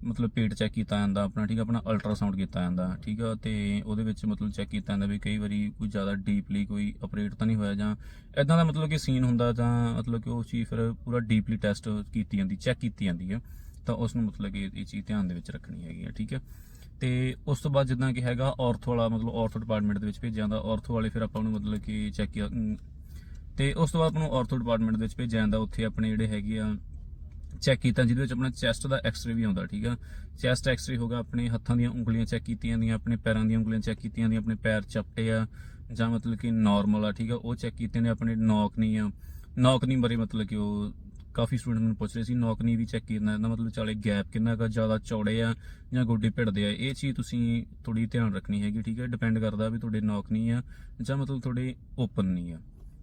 ਮਤਲਬ ਪੇਟ ਚੈੱਕ ਕੀਤਾ ਜਾਂਦਾ ਆਪਣਾ, ਠੀਕ ਆ, ਆਪਣਾ ਅਲਟਰਾਸਾਊਂਡ ਕੀਤਾ ਜਾਂਦਾ, ਠੀਕ ਆ, ਤੇ ਉਹਦੇ ਵਿੱਚ ਮਤਲਬ ਚੈੱਕ ਕੀਤਾ ਜਾਂਦਾ ਵੀ ਕਈ ਵਾਰੀ ਕੋਈ ਜ਼ਿਆਦਾ ਡੀਪਲੀ ਕੋਈ ਆਪਰੇਟ ਤਾਂ ਨਹੀਂ ਹੋਇਆ ਜਾਂ ਇਦਾਂ ਦਾ ਮਤਲਬ ਕਿ ਸੀਨ ਹੁੰਦਾ ਜਾਂ ਮਤਲਬ ਕਿ ਉਹ ਚੀਜ਼ ਫਿਰ ਪੂਰਾ ਡੀਪਲੀ ਟੈਸਟ ਕੀਤੀ ਜਾਂਦੀ ਚੈੱਕ ਕੀਤੀ ਜਾਂਦੀ ਹੈ ਤਾਂ ਉਸ ਨੂੰ ਮਤਲਬ ਕਿ ਇਹ ਚੀਜ਼ ਧਿਆਨ ਦੇ ਵਿੱਚ ਰੱਖਣੀ ਹੈਗੀ ਆ, ਠੀਕ ਹੈ ਤੇ ਉਸ ਤੋਂ ਬਾਅਦ ਜਿੱਦਾਂ ਕਿ ਹੈਗਾ ਆਰਥੋ ਵਾਲਾ, ਮਤਲਬ ਆਰਥੋ ਡਿਪਾਰਟਮੈਂਟ ਦੇ ਵਿੱਚ ਭੇਜਿਆ ਜਾਂਦਾ ਆਰਥੋ ਵਾਲੇ ਫਿਰ ਆਪਾਂ ਨੂੰ ਮਤਲਬ ਕਿ ਚੈੱਕ ਤੇ ਉਸ ਤੋਂ ਬਾਅਦ ਆਪਾਂ ਨੂੰ ਆਰਥੋ ਡਿਪਾਰਟਮੈਂਟ ਦੇ ਵਿੱਚ ਭੇਜਿਆ ਜਾਂਦਾ, ਉੱਥੇ ਆਪਣੇ ਜਿਹੜੇ ਹੈਗੇ ਆ ਚੈੱਕ ਕੀਤਾ, ਜਿਹਦੇ ਵਿੱਚ ਆਪਣਾ ਚੈਸਟ ਦਾ ਐਕਸ-ਰੇ ਵੀ ਆਉਂਦਾ, ਠੀਕ ਆ? ਚੈਸਟ ਐਕਸ-ਰੇ ਹੋਗਾ ਆਪਣੇ ਹੱਥਾਂ ਦੀਆਂ ਉਂਗਲੀਆਂ ਚੈੱਕ ਕੀਤੀਆਂ ਜਾਂਦੀਆਂ ਆਪਣੇ ਪੈਰਾਂ ਦੀਆਂ ਉਂਗਲੀਆਂ ਚੈੱਕ ਕੀਤੀਆਂ ਜਾਂਦੀਆਂ ਆਪਣੇ ਪੈਰ ਚਪਟੇ ਆ, ਜਾਂ ਮਤਲਬ ਕਿ ਨਾਰਮਲ ਆ, ਠੀਕ ਆ? ਉਹ ਚੈੱਕ ਕੀਤੇ ਨੇ ਆਪਣੇ ਨੌਕ ਨਹੀਂ ਆ। ਨੌਕ ਨਹੀਂ ਬਾਰੇ ਮਤਲਬ ਕਿ ਉਹ ਕਾਫੀ ਸਟੂਡੈਂਟ ਮੈਨੂੰ ਪੁੱਛ ਰਹੇ ਸੀ ਨੌਕ ਨਹੀਂ ਵੀ ਚੈੱਕ ਕਰਨਾ ਇਹਦਾ ਮਤਲਬ ਚਾਲੇ ਗੈਪ ਕਿੰਨਾ ਕਾ ਜ਼ਿਆਦਾ ਚੌੜੇ ਆ ਜਾਂ ਗੋਡੇ ਭਿੜਦੇ ਆ? ਇਹ ਚੀਜ਼ ਤੁਸੀਂ ਥੋੜੀ ਧਿਆਨ ਰੱਖਣੀ ਹੈਗੀ, ਠੀਕ ਹੈ ਡਿਪੈਂਡ ਕਰਦਾ ਵੀ ਤੁਹਾਡੇ ਨੌਕ ਨਹੀਂ ਆ ਜਾਂ ਮਤਲਬ ਤੁਹਾਡੇ ਓਪਨ ਨਹੀਂ ਆ।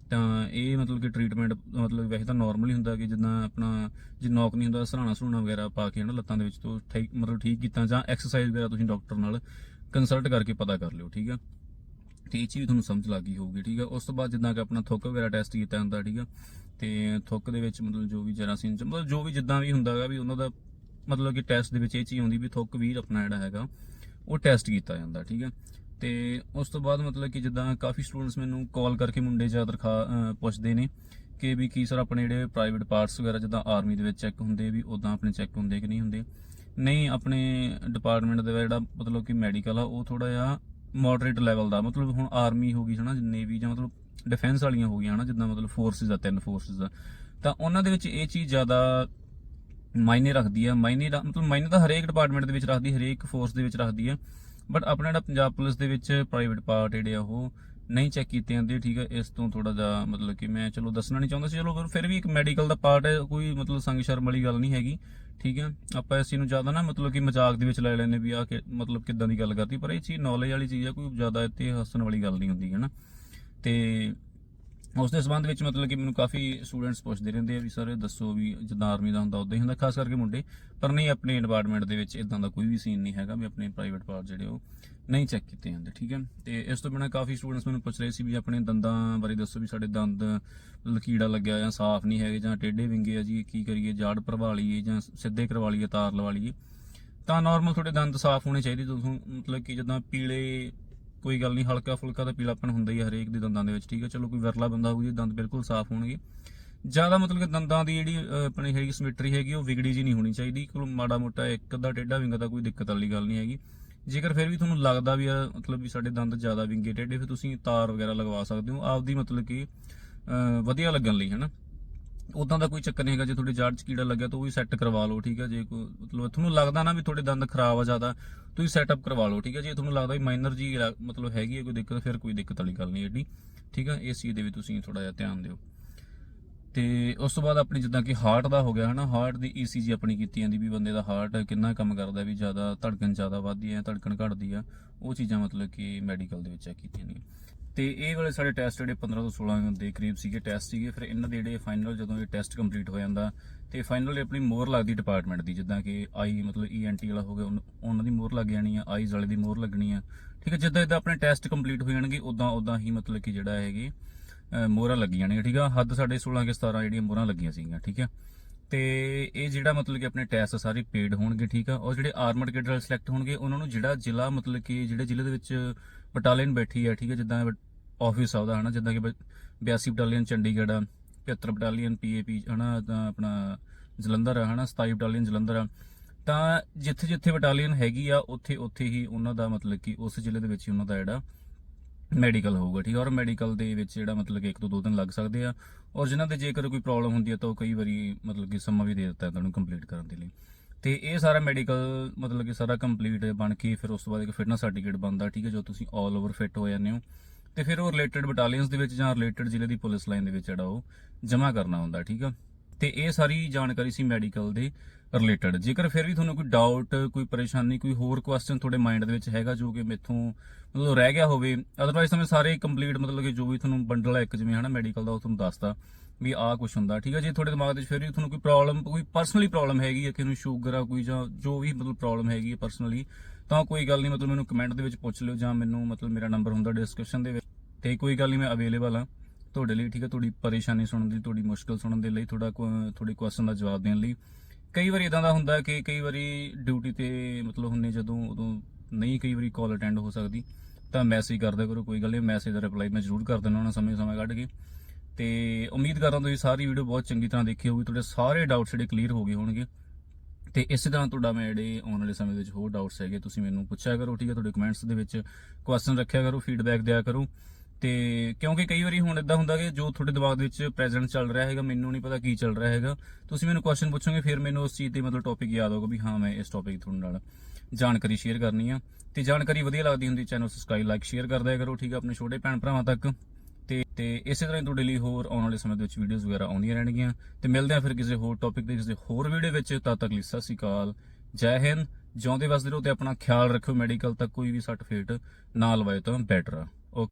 ਤਾਂ ਇਹ ਮਤਲਬ ਕਿ ਟ੍ਰੀਟਮੈਂਟ ਮਤਲਬ ਵੈਸੇ ਤਾਂ ਨਾਰਮਲ ਹੀ ਹੁੰਦਾ ਕਿ ਜਿੱਦਾਂ ਆਪਣਾ ਜੇ ਨੌਕ ਨਹੀਂ ਹੁੰਦਾ ਸਰਾਣਾ ਸਰਾਣਾ ਵਗੈਰਾ ਪਾ ਕੇ ਹਨਾ ਲੱਤਾਂ ਦੇ ਵਿੱਚ ਤੋਂ ਠੀਕ, ਮਤਲਬ ਠੀਕ ਕੀਤਾ ਜਾਂ ਐਕਸਰਸਾਈਜ਼ ਵਗੈਰਾ ਤੁਸੀਂ ਡਾਕਟਰ ਨਾਲ ਕੰਸਲਟ ਕਰਕੇ ਪਤਾ ਕਰ ਲਿਓ, ਠੀਕ ਆ? ਤੇ ਇਹ ਚੀਜ਼ ਵੀ ਤੁਹਾਨੂੰ ਸਮਝ ਲੱਗ ਗਈ ਹੋਊਗੀ, ਠੀਕ ਆ? ਉਸ ਤੋਂ ਬਾਅਦ ਜਿੱਦਾਂ ਕਿ ਆਪਣਾ ਥੁੱਕ ਵਗੈਰਾ ਟੈਸਟ ਕੀਤਾ ਜਾਂਦਾ ਠੀਕ ਆ? ਤੇ ਥੁੱਕ ਦੇ ਵਿੱਚ ਮਤਲਬ ਜੋ ਵੀ ਜਰਾਸੀਮ ਮਤਲਬ ਜੋ ਵੀ ਜਿੱਦਾਂ ਵੀ ਹੁੰਦਾਗਾ ਵੀ ਉਹਨਾਂ ਦਾ ਮਤਲਬ ਕਿ ਟੈਸਟ ਦੇ ਵਿੱਚ ਇਹ ਚੀਜ਼ ਹੁੰਦੀ ਵੀ ਥੁੱਕ ਵੀਰ ਆਪਣਾ ਜਿਹੜਾ ਹੈਗਾ, ਉਹ ਟੈਸਟ ਕੀਤਾ ਜਾਂਦਾ, ਠੀਕ ਹੈ ਤੇ ਉਸ ਤੋਂ ਬਾਅਦ ਮਤਲਬ ਕਿ ਜਿੱਦਾਂ ਕਾਫੀ ਸਟੂਡੈਂਟਸ ਮੈਨੂੰ ਕਾਲ ਕਰਕੇ ਮੁੰਡੇ ਜ਼ਿਆਦਾ ਖਾ ਪੁੱਛਦੇ ਨੇ ਕਿ ਵੀ ਕੀ ਸਰ ਆਪਣੇ ਜਿਹੜੇ ਪ੍ਰਾਈਵੇਟ ਪਾਰਟਸ ਵਗੈਰਾ ਜਿੱਦਾਂ ਆਰਮੀ ਦੇ ਵਿੱਚ ਚੈੱਕ ਹੁੰਦੇ ਵੀ ਉਦਾਂ ਆਪਣੇ ਚੈੱਕ ਹੁੰਦੇ ਕਿ ਨਹੀਂ ਹੁੰਦੇ? ਨਹੀਂ, ਆਪਣੇ ਡਿਪਾਰਟਮੈਂਟ ਦਾ ਜਿਹੜਾ ਮਤਲਬ ਕਿ ਮੈਡੀਕਲ ਆ, ਉਹ ਥੋੜਾ ਜਿਹਾ ਮੋਡਰੇਟ ਲੈਵਲ ਦਾ, ਮਤਲਬ ਹੁਣ ਆਰਮੀ ਹੋ ਗਈ ਹਨਾ ਨੇਵੀ ਜਾਂ ਮਤਲਬ ਡਿਫੈਂਸ ਵਾਲੀਆਂ ਹੋ ਗਈਆਂ ਹਨਾ, ਜਿੱਦਾਂ ਮਤਲਬ ਫੋਰਸਿਸ ਆ, ਤਿੰਨ ਫੋਰਸਿਸ ਆ, ਤਾਂ ਉਹਨਾਂ ਦੇ ਵਿੱਚ ਇਹ ਚੀਜ਼ ਜ਼ਿਆਦਾ ਮਾਇਨੇ ਰੱਖਦੀ ਆ, ਮਾਇਨੇ ਰ- ਮਤਲਬ ਮਾਇਨੇ ਤਾਂ ਹਰੇਕ ਡਿਪਾਰਟਮੈਂਟ ਦੇ ਵਿੱਚ ਰੱਖਦੀ, ਹਰੇਕ ਫੋਰਸ ਦੇ ਵਿੱਚ ਰੱਖਦੀ ਆ ਬਟ ਆਪਣਾ ਜਿਹੜਾ ਪੰਜਾਬ ਪੁਲਿਸ ਦੇ ਵਿੱਚ ਪ੍ਰਾਈਵੇਟ ਪਾਰਟ ਜਿਹੜੇ ਆ ਉਹ ਨਹੀਂ ਚੈੱਕ ਕੀਤੇ ਜਾਂਦੇ, ਠੀਕ ਹੈ ਇਸ ਤੋਂ ਥੋੜਾ ਜਿਹਾ ਮਤਲਬ ਕਿ ਮੈਂ ਚਲੋ ਦੱਸਣਾ ਨਹੀਂ ਚਾਹੁੰਦਾ ਸੀ। ਚਲੋ ਪਰ ਫਿਰ ਵੀ ਇੱਕ ਮੈਡੀਕਲ ਦਾ ਪਾਰਟ ਹੈ, ਕੋਈ ਮਤਲਬ ਸੰਗ ਸ਼ਰਮ ਵਾਲੀ ਗੱਲ ਨਹੀਂ ਹੈਗੀ, ਠੀਕ ਹੈ ਆਪਾਂ ਇਸ ਚੀਜ਼ ਨੂੰ ਜ਼ਿਆਦਾ ਨਾ ਮਤਲਬ ਕਿ ਮਜ਼ਾਕ ਦੇ ਵਿੱਚ ਲੈ ਲੈਂਦੇ ਵੀ ਆ ਕਿ ਮਤਲਬ ਕਿੱਦਾਂ ਦੀ ਗੱਲ ਕਰਤੀ, ਪਰ ਇਹ ਚੀਜ਼ ਨੌਲੇਜ ਵਾਲੀ ਚੀਜ਼ ਹੈ ਕੋਈ ਜ਼ਿਆਦਾ ਇੱਥੇ ਹੱਸਣ ਵਾਲੀ ਗੱਲ ਨਹੀਂ ਹੁੰਦੀ ਹੈ ਨਾ ਤੇ ਉਸ ਦੇ ਸੰਬੰਧ ਵਿੱਚ ਮਤਲਬ ਕਿ ਮੈਨੂੰ ਕਾਫੀ ਸਟੂਡੈਂਟਸ ਪੁੱਛਦੇ ਰਹਿੰਦੇ ਆ ਵੀ ਸਰ ਦੱਸੋ ਵੀ ਜਿੱਦਾਂ ਆਰਮੀ ਦਾ ਹੁੰਦਾ ਉਦਾਂ ਹੀ ਹੁੰਦਾ, ਖਾਸ ਕਰਕੇ ਮੁੰਡੇ। ਪਰ ਨਹੀਂ, ਆਪਣੇ ਡਿਪਾਰਟਮੈਂਟ ਦੇ ਵਿੱਚ ਇਦਾਂ ਦਾ ਕੋਈ ਵੀ ਸੀਨ ਨਹੀਂ ਹੈਗਾ ਵੀ ਆਪਣੇ ਪ੍ਰਾਈਵੇਟ ਪਾਰਟ ਜਿਹੜੇ ਉਹ ਨਹੀਂ ਚੈੱਕ ਕੀਤੇ ਜਾਂਦੇ, ਠੀਕ ਹੈ? ਤੇ ਇਸ ਤੋਂ ਬਿਨਾਂ ਕਾਫੀ ਸਟੂਡੈਂਟਸ ਮੈਨੂੰ ਪੁੱਛ ਰਹੇ ਸੀ ਵੀ ਆਪਣੇ ਦੰਦਾਂ ਬਾਰੇ ਦੱਸੋ ਵੀ ਸਾਡੇ ਦੰਦ ਲਕੀੜਾ ਲੱਗਿਆ ਜਾਂ ਸਾਫ਼ ਨਹੀਂ ਹੈਗੇ ਜਾਂ ਟੇਢੇ ਵਿੰਗੇ ਆ ਜੀ, ਕੀ ਕਰੀਏ, ਜਾੜ ਭਰਵਾ ਲਈਏ ਜਾਂ ਸਿੱਧੇ ਕਰਵਾ ਲਈਏ, ਤਾਰ ਲਵਾ ਲਈਏ। ਤਾਂ ਨਾਰਮਲ ਤੁਹਾਡੇ ਦੰਦ ਸਾਫ਼ ਹੋਣੇ ਚਾਹੀਦੇ ਤੁਸੀਂ ਮਤਲਬ ਕਿ ਜਿੱਦਾਂ ਪੀਲੇ ਕੋਈ ਗੱਲ ਨਹੀਂ, ਹਲਕਾ ਫੁਲਕਾ ਤਾਂ ਪੀਲਾਪਣ ਹੁੰਦਾ ਹੀ ਹਰੇਕ ਦੇ ਦੰਦਾਂ ਦੇ ਵਿੱਚ, ਠੀਕ ਹੈ ਚਲੋ ਕੋਈ ਵਿਰਲਾ ਬੰਦਾ ਹੋਊ ਜੀ, ਦੰਦ ਬਿਲਕੁਲ ਸਾਫ਼ ਹੋਣਗੇ। ਜ਼ਿਆਦਾ ਮਤਲਬ ਕਿ ਦੰਦਾਂ ਦੀ ਜਿਹੜੀ ਆਪਣੀ ਹੈਗੀ ਸਿਮੈਟਰੀ ਹੈਗੀ, ਉਹ ਵਿਗੜੀ ਜੀ ਨਹੀਂ ਹੋਣੀ ਚਾਹੀਦੀ। ਕੋਲ ਮਾੜਾ ਮੋਟਾ ਇੱਕ ਅੱਧਾ ਟੇਢਾ ਵਿੰਗਾ ਤਾਂ ਕੋਈ ਦਿੱਕਤ ਵਾਲੀ ਗੱਲ ਨਹੀਂ ਹੈਗੀ। ਜੇਕਰ ਫਿਰ ਵੀ ਤੁਹਾਨੂੰ ਲੱਗਦਾ ਵੀ ਆ, ਮਤਲਬ ਵੀ ਸਾਡੇ ਦੰਦ ਜ਼ਿਆਦਾ ਵਿੰਗੇ, ਟੇਢੇ, ਫਿਰ ਤੁਸੀਂ ਤਾਰ ਵਗੈਰਾ ਲਗਵਾ ਸਕਦੇ ਹੋ। ਆਪਦੀ ਮਤਲਬ ਕਿ ਵਧੀਆ ਲੱਗਣ ਲਈ, ਹਨਾ? ਉਦਾਂ ਦਾ ਕੋਈ ਚੱਕਰ ਨਹੀਂ ਹੈਗਾ, ਜੇ ਤੁਹਾਡੇ ਜੜ 'ਚ ਕੀੜਾ ਲੱਗਿਆ ਤਾਂ ਉਹ ਵੀ ਸੈੱਟ ਕਰਵਾ ਲਓ, ਠੀਕ ਹੈ? ਜੇ ਕੋਈ ਮਤਲਬ ਤੁਹਾਨੂੰ ਲੱਗਦਾ ਨਾ ਵੀ ਤੁਹਾਡੇ ਦੰਦ ਖਰਾਬ ਆ ਜ਼ਿਆਦਾ ਤੁਸੀਂ ਸੈਟਅਪ ਕਰਵਾ ਲਓ, ਠੀਕ ਹੈ? ਜੇ ਤੁਹਾਨੂੰ ਲੱਗਦਾ ਵੀ ਮਾਈਨਰ ਜੀ ਮਤਲਬ ਹੈਗੀ ਹੈ ਕੋਈ ਦਿੱਕਤ, ਫਿਰ ਕੋਈ ਦਿੱਕਤ ਵਾਲੀ ਗੱਲ ਨਹੀਂ ਏਡੀ ਠੀਕ ਹੈ? ਇਸ ਚੀਜ਼ ਦੇ ਵੀ ਤੁਸੀਂ ਥੋੜਾ ਜਿਹਾ ਧਿਆਨ ਦਿਓ। ਤੇ ਉਸ ਤੋਂ ਬਾਅਦ ਆਪਣੀ ਜਿੱਦਾਂ ਕਿ ਹਾਰਟ ਦਾ ਹੋ ਗਿਆ, ਹਨਾ? ਹਾਰਟ ਦੀ ECG ਆਪਣੀ ਕੀਤੀ ਜਾਂਦੀ ਵੀ ਬੰਦੇ ਦਾ ਹਾਰਟ ਕਿੰਨਾ ਕੰਮ ਕਰਦਾ ਵੀ ਜ਼ਿਆਦਾ ਧੜਕਣ ਜ਼ਿਆਦਾ ਵੱਧਦੀ ਹੈ, ਧੜਕਣ ਘਟਦੀ ਆ, ਉਹ ਚੀਜ਼ਾਂ ਮਤਲਬ ਕਿ ਮੈਡੀਕਲ ਦੇ ਵਿੱਚ ਚੈੱਕ ਕੀਤੀਆਂ ਨੇ ਤੇ ਇਹ ਵਾਲੇ ਸਾਡੇ ਟੈਸਟ ਜਿਹੜੇ 15 ਤੋਂ 16 ਦੇ ਕਰੀਬ ਸੀਗੇ ਟੈਸਟ ਸੀਗੇ, ਫਿਰ ਇਹਨਾਂ ਦੇ ਜਿਹੜੇ ਫਾਈਨਲ ਜਦੋਂ ਇਹ ਟੈਸਟ ਕੰਪਲੀਟ ਹੋ ਜਾਂਦਾ, ਤੇ ਫਾਈਨਲ ਆਪਣੀ ਮੋਹਰ ਲੱਗਦੀ ਡਿਪਾਰਟਮੈਂਟ ਦੀ, ਜਿੱਦਾਂ ਕਿ ਆਈ ਮਤਲਬ ENT ਵਾਲਾ ਹੋ ਗਿਆ ਉਹਨ- ਉਹਨਾਂ ਦੀ ਮੋਹਰ ਲੱਗ ਜਾਣੀ ਆ ਆਈਜ਼ ਵਾਲੇ ਦੀ ਮੋਹਰ ਲੱਗਣੀ ਆ। ਠੀਕ ਹੈ ਜਿੱਦਾਂ ਜਿੱਦਾਂ ਆਪਣੇ ਟੈਸਟ ਕੰਪਲੀਟ ਹੋ ਜਾਣਗੇ ਉਦਾਂ ਉਦਾਂ ਹੀ ਮਤਲਬ ਕਿ ਜਿਹੜਾ ਹੈਗੀ ਮੋਹਰਾਂ ਲੱਗੀਆਂ ਨੇ ਠੀਕ ਆ? ਹੱਦ ਸਾਡੇ 16 ਕੇ 17 ਜਿਹੜੀਆਂ ਮੋਹਰਾਂ ਲੱਗੀਆਂ ਸੀਗੀਆਂ, ਠੀਕ ਆ? ਤੇ ਇਹ ਜਿਹੜਾ ਮਤਲਬ ਕਿ ਆਪਣੇ ਟੈਸਟ ਸਾਰੇ ਪੇਡ ਹੋਣਗੇ, ਠੀਕ ਆ? ਔਰ ਜਿਹੜੇ ਆਰਮਡ ਕੈਡਰ ਸਿਲੈਕਟ ਹੋਣਗੇ, ਉਹਨਾਂ ਨੂੰ ਜਿਹੜਾ ਜ਼ਿਲ੍ਹਾ ਮਤਲਬ ਕਿ, ਜਿਹੜੇ ਜ਼ਿਲ੍ਹੇ ਦੇ ਵਿੱਚ ਬਟਾਲੀਅਨ ਬੈਠੀ ਆ, ਠੀਕ ਆ, ਜਿੱਦਾਂ ਆਫਿਸ ਆ ਉਹਦਾ, ਹਨਾ, ਜਿੱਦਾਂ ਕਿ ਬ- 82 ਬਟਾਲੀਅਨ, ਚੰਡੀਗੜ੍ਹ ਆ 75 ਬਟਾਲੀਅਨ ਪੀਏਪੀ ਹਨਾ, ਤਾਂ ਆਪਣਾ ਜਲੰਧਰ ਆ, ਹਨਾ 27 ਬਟਾਲੀਅਨ, ਜਲੰਧਰ ਆ। ਤਾਂ ਜਿੱਥੇ ਜਿੱਥੇ ਬਟਾਲੀਅਨ ਹੈਗੀ ਆ, ਉੱਥੇ ਉੱਥੇ ਹੀ ਉਹਨਾਂ ਦਾ ਮਤਲਬ ਕਿ ਉਸ ਜ਼ਿਲ੍ਹੇ ਦੇ ਵਿੱਚ ਹੀ ਉਹਨਾਂ ਦਾ ਜਿਹੜਾ ਮੈਡੀਕਲ ਹੋਊਗਾ, ਠੀਕ ਹੈ ਔਰ ਮੈਡੀਕਲ ਦੇ ਵਿੱਚ ਜਿਹੜਾ ਮਤਲਬ ਕਿ ਇੱਕ ਤੋਂ ਦੋ ਦਿਨ ਲੱਗ ਸਕਦੇ ਆ, ਔਰ ਜਿਨ੍ਹਾਂ ਦੇ ਜੇਕਰ ਕੋਈ ਪ੍ਰੋਬਲਮ ਹੁੰਦੀ ਹੈ ਤਾਂ ਉਹ ਕਈ ਵਾਰੀ ਮਤਲਬ ਕਿ ਸਮਾਂ ਵੀ ਦੇ ਦਿੱਤਾ ਹੈ ਤੁਹਾਨੂੰ ਕੰਪਲੀਟ ਕਰਨ ਦੇ ਲਈ। ਤੇ ਇਹ ਸਾਰਾ ਮੈਡੀਕਲ ਮਤਲਬ ਕਿ ਸਾਰਾ ਕੰਪਲੀਟ ਬਣ ਕੇ ਫਿਰ ਉਸ ਤੋਂ ਬਾਅਦ ਇੱਕ ਫਿਟਨੈਸ ਸਰਟੀਫਿਕੇਟ ਬਣਦਾ, ਠੀਕ ਹੈ, ਜੋ ਤੁਸੀਂ 올 ਓਵਰ ਫਿਟ ਹੋ ਜਾਂਦੇ ਹੋ। ਤੇ ਫਿਰ ਉਹ ਰਿਲੇਟਡ ਬਟਾਲੀਅਨਸ ਦੇ ਵਿੱਚ ਜਾਂ ਰਿਲੇਟਡ ਜ਼ਿਲ੍ਹੇ ਦੀ ਪੁਲਿਸ ਲਾਈਨ ਦੇ ਵਿੱਚ ਜਿਹੜਾ ਉਹ ਜਮ੍ਹਾਂ ਕਰਨਾ ਹੁੰਦਾ, ਠੀਕ ਆ। ਤੇ ਇਹ ਸਾਰੀ ਜਾਣਕਾਰੀ ਸੀ ਮੈਡੀਕਲ ਦੇ ਰਿਲੇਟਡ। ਜੇਕਰ ਫਿਰ ਵੀ ਤੁਹਾਨੂੰ ਕੋਈ ਡਾਊਟ ਕੋਈ ਪਰੇਸ਼ਾਨੀ, ਕੋਈ ਹੋਰ ਕੁਐਸਚਨ ਤੁਹਾਡੇ ਮਾਈਂਡ ਦੇ ਵਿੱਚ ਹੈਗਾ ਜੋ ਕਿ ਮੇਥੋਂ ਮਤਲਬ ਰਹਿ ਗਿਆ ਹੋਵੇ ਅਦਰਵਾਈਜ਼ ਤਾਂ ਮੈਂ ਸਾਰੇ ਕੰਪਲੀਟ ਮਤਲਬ ਕਿ ਜੋ ਵੀ ਤੁਹਾਨੂੰ ਬੰਡਲ ਹੈ ਇੱਕ ਜਿਵੇਂ ਹਨਾ ਮੈਡੀਕਲ ਦਾ ਉਹ ਤੁਹਾਨੂੰ ਦੱਸਦਾ ਵੀ ਆਹ ਕੁਝ ਹੁੰਦਾ, ਠੀਕ ਹੈ ਜੇ ਤੁਹਾਡੇ ਦਿਮਾਗ ਦੇ ਵਿੱਚ ਫਿਰ ਵੀ ਤੁਹਾਨੂੰ ਕੋਈ ਪ੍ਰੋਬਲਮ ਕੋਈ ਪਰਸਨਲੀ ਪ੍ਰੋਬਲਮ ਹੈਗੀ ਹੈ ਕਿ ਨੂੰ ਸ਼ੂਗਰ ਆ, ਕੋਈ ਜਾਂ ਜੋ ਵੀ ਮਤਲਬ ਪ੍ਰੋਬਲਮ ਹੈਗੀ ਹੈ ਪਰਸਨਲੀ ਤਾਂ ਕੋਈ ਗੱਲ ਨਹੀਂ, ਮਤਲਬ ਮੈਨੂੰ ਕਮੈਂਟ ਦੇ ਵਿੱਚ ਪੁੱਛ ਲਿਓ ਜਾਂ ਮੈਨੂੰ ਮਤਲਬ ਮੇਰਾ ਨੰਬਰ ਹੁੰਦਾ ਡਿਸਕ੍ਰਿਪਸ਼ਨ ਦੇ ਵਿੱਚ। ਤੇ ਕੋਈ ਗੱਲ ਨਹੀਂ, ਮੈਂ ਅਵੇਲੇਬਲ ਆ। ਤੁਹਾਡੇ ਲਈ ਠੀਕ ਹੈ, ਤੁਹਾਡੀ ਪਰੇਸ਼ਾਨੀ ਸੁਣਨ ਦੀ, ਤੁਹਾਡੀ ਮੁਸ਼ਕਲ ਸੁਣਨ ਦੇ ਲਈ ਤੁਹਾਡਾ ਕੁ- ਤੁਹਾਡੇ ਕੁਐਸਚਨ ਦਾ ਜਵਾਬ ਦੇਣ ਲਈ। ਕਈ ਵਾਰੀ ਇਦਾਂ ਦਾ ਹੁੰਦਾ ਕਿ ਕਈ ਵਾਰੀ ਡਿਊਟੀ ਤੇ ਮਤਲਬ ਹੁੰਨੇ ਜਦੋਂ, ਉਦੋਂ ਨਹੀਂ ਕਈ ਵਾਰੀ ਕਾਲ ਅਟੈਂਡ ਹੋ ਸਕਦੀ, ਤਾਂ ਮੈਸੇਜ ਕਰਦਾ ਕਰੋ, ਕੋਈ ਗੱਲ ਨਹੀਂ ਮੈਸੇਜ ਦਾ ਰਿਪਲਾਈ ਮੈਂ ਜ਼ਰੂਰ ਕਰ ਦਿੰਦਾ ਹਾਂ ਸਮੇਂ ਸਮਾਂ ਕੱਢ ਕੇ। ਤੇ ਉਮੀਦ ਕਰਦਾ ਤੁਸੀਂ ਸਾਰੀ ਵੀਡੀਓ ਬਹੁਤ ਚੰਗੀ ਤਰ੍ਹਾਂ ਦੇਖੀ ਹੋਊਗੀ, ਤੁਹਾਡੇ ਸਾਰੇ ਡਾਊਟਸ ਜਿਹੜੇ ਕਲੀਅਰ ਹੋ ਗਏ ਹੋਣਗੇ। ਤੇ ਇਸੇ ਤਰ੍ਹਾਂ ਤੁਹਾਡਾ ਮੈਂ ਜਿਹੜੇ ਆਉਣ ਵਾਲੇ ਸਮੇਂ ਵਿੱਚ ਹੋਰ ਡਾਊਟਸ ਹੈਗੇ, ਤੁਸੀਂ ਮੈਨੂੰ ਪੁੱਛਿਆ ਕਰੋ, ਠੀਕ ਹੈ, ਤੁਹਾਡੇ ਕਮੈਂਟਸ ਦੇ ਵਿੱਚ ਕੁਐਸਚਨ ਰੱਖਿਆ ਕਰੋ ਫੀਡਬੈਕ ਦਿਆ ਕਰੋ। ਤੇ ਕਿਉਂਕਿ ਕਈ ਵਾਰੀ ਹੁਣ ਇਦਾਂ ਹੁੰਦਾ ਕਿ ਜੋ ਤੁਹਾਡੇ ਦਿਮਾਗ ਦੇ ਵਿੱਚ ਪ੍ਰੈਜ਼ੈਂਟ ਚੱਲ ਰਿਹਾ ਹੈਗਾ, ਮੈਨੂੰ ਨਹੀਂ ਪਤਾ ਕੀ ਚੱਲ ਰਿਹਾ ਹੈਗਾ। ਤੁਸੀਂ ਮੈਨੂੰ ਕੁਐਸਚਨ ਪੁੱਛੋਗੇ, ਫਿਰ ਮੈਨੂੰ ਉਸ ਚੀਜ਼ ਤੇ ਮਤਲਬ ਟੌਪਿਕ ਯਾਦ ਹੋਊਗਾ ਵੀ ਹਾਂ, ਮੈਂ ਇਸ ਟੌਪਿਕ ਤੁਹਾਡੇ ਨਾਲ ਜਾਣਕਾਰੀ ਸ਼ੇਅਰ ਕਰਨੀ ਆ। ਤੇ ਜਾਣਕਾਰੀ ਵਧੀਆ ਲੱਗਦੀ ਹੁੰਦੀ ਚੈਨਲ ਸਬਸਕ੍ਰਾਈਬ ਲਾਈਕ ਸ਼ੇਅਰ ਕਰ ਦਿਆ ਕਰੋ, ਠੀਕ ਆ, ਆਪਣੇ ਛੋਟੇ ਭੈਣ ਭਰਾਵਾਂ ਤੱਕ। ਤੇ ਤੇ ਇਸੇ ਤਰ੍ਹਾਂ ਹੀ ਤੁਹਾਡੇ ਲਈ ਹੋਰ ਆਉਣ ਵਾਲੇ ਸਮੇਂ ਦੇ ਵਿੱਚ ਵੀਡੀਓਜ਼ ਵਗੈਰਾ ਆਉਂਦੀਆਂ ਰਹਿਣਗੀਆਂ। ਤੇ ਮਿਲਦੇ ਆ ਫਿਰ ਕਿਸੇ ਹੋਰ ਟੌਪਿਕ ਦੇ, ਕਿਸੇ ਹੋਰ ਵੀਡੀਓ ਵਿੱਚ। ਤਦ ਤੱਕ ਲਈ ਸਤਿ ਸ਼੍ਰੀ ਅਕਾਲ, ਜੈ ਹਿੰਦ। ਜਿਉਂਦੇ ਵਸਦੇ ਰਹੋ ਤੇ ਆਪਣਾ ਖਿਆਲ ਰੱਖਿਓ ਮੈਡੀਕਲ ਤੱਕ ਕੋਈ ਵੀ ਸੱਟ ਫੇਟ ਨਾ ਲਵਾਏ ਤਾਂ ਬੈਟਰ ਆ।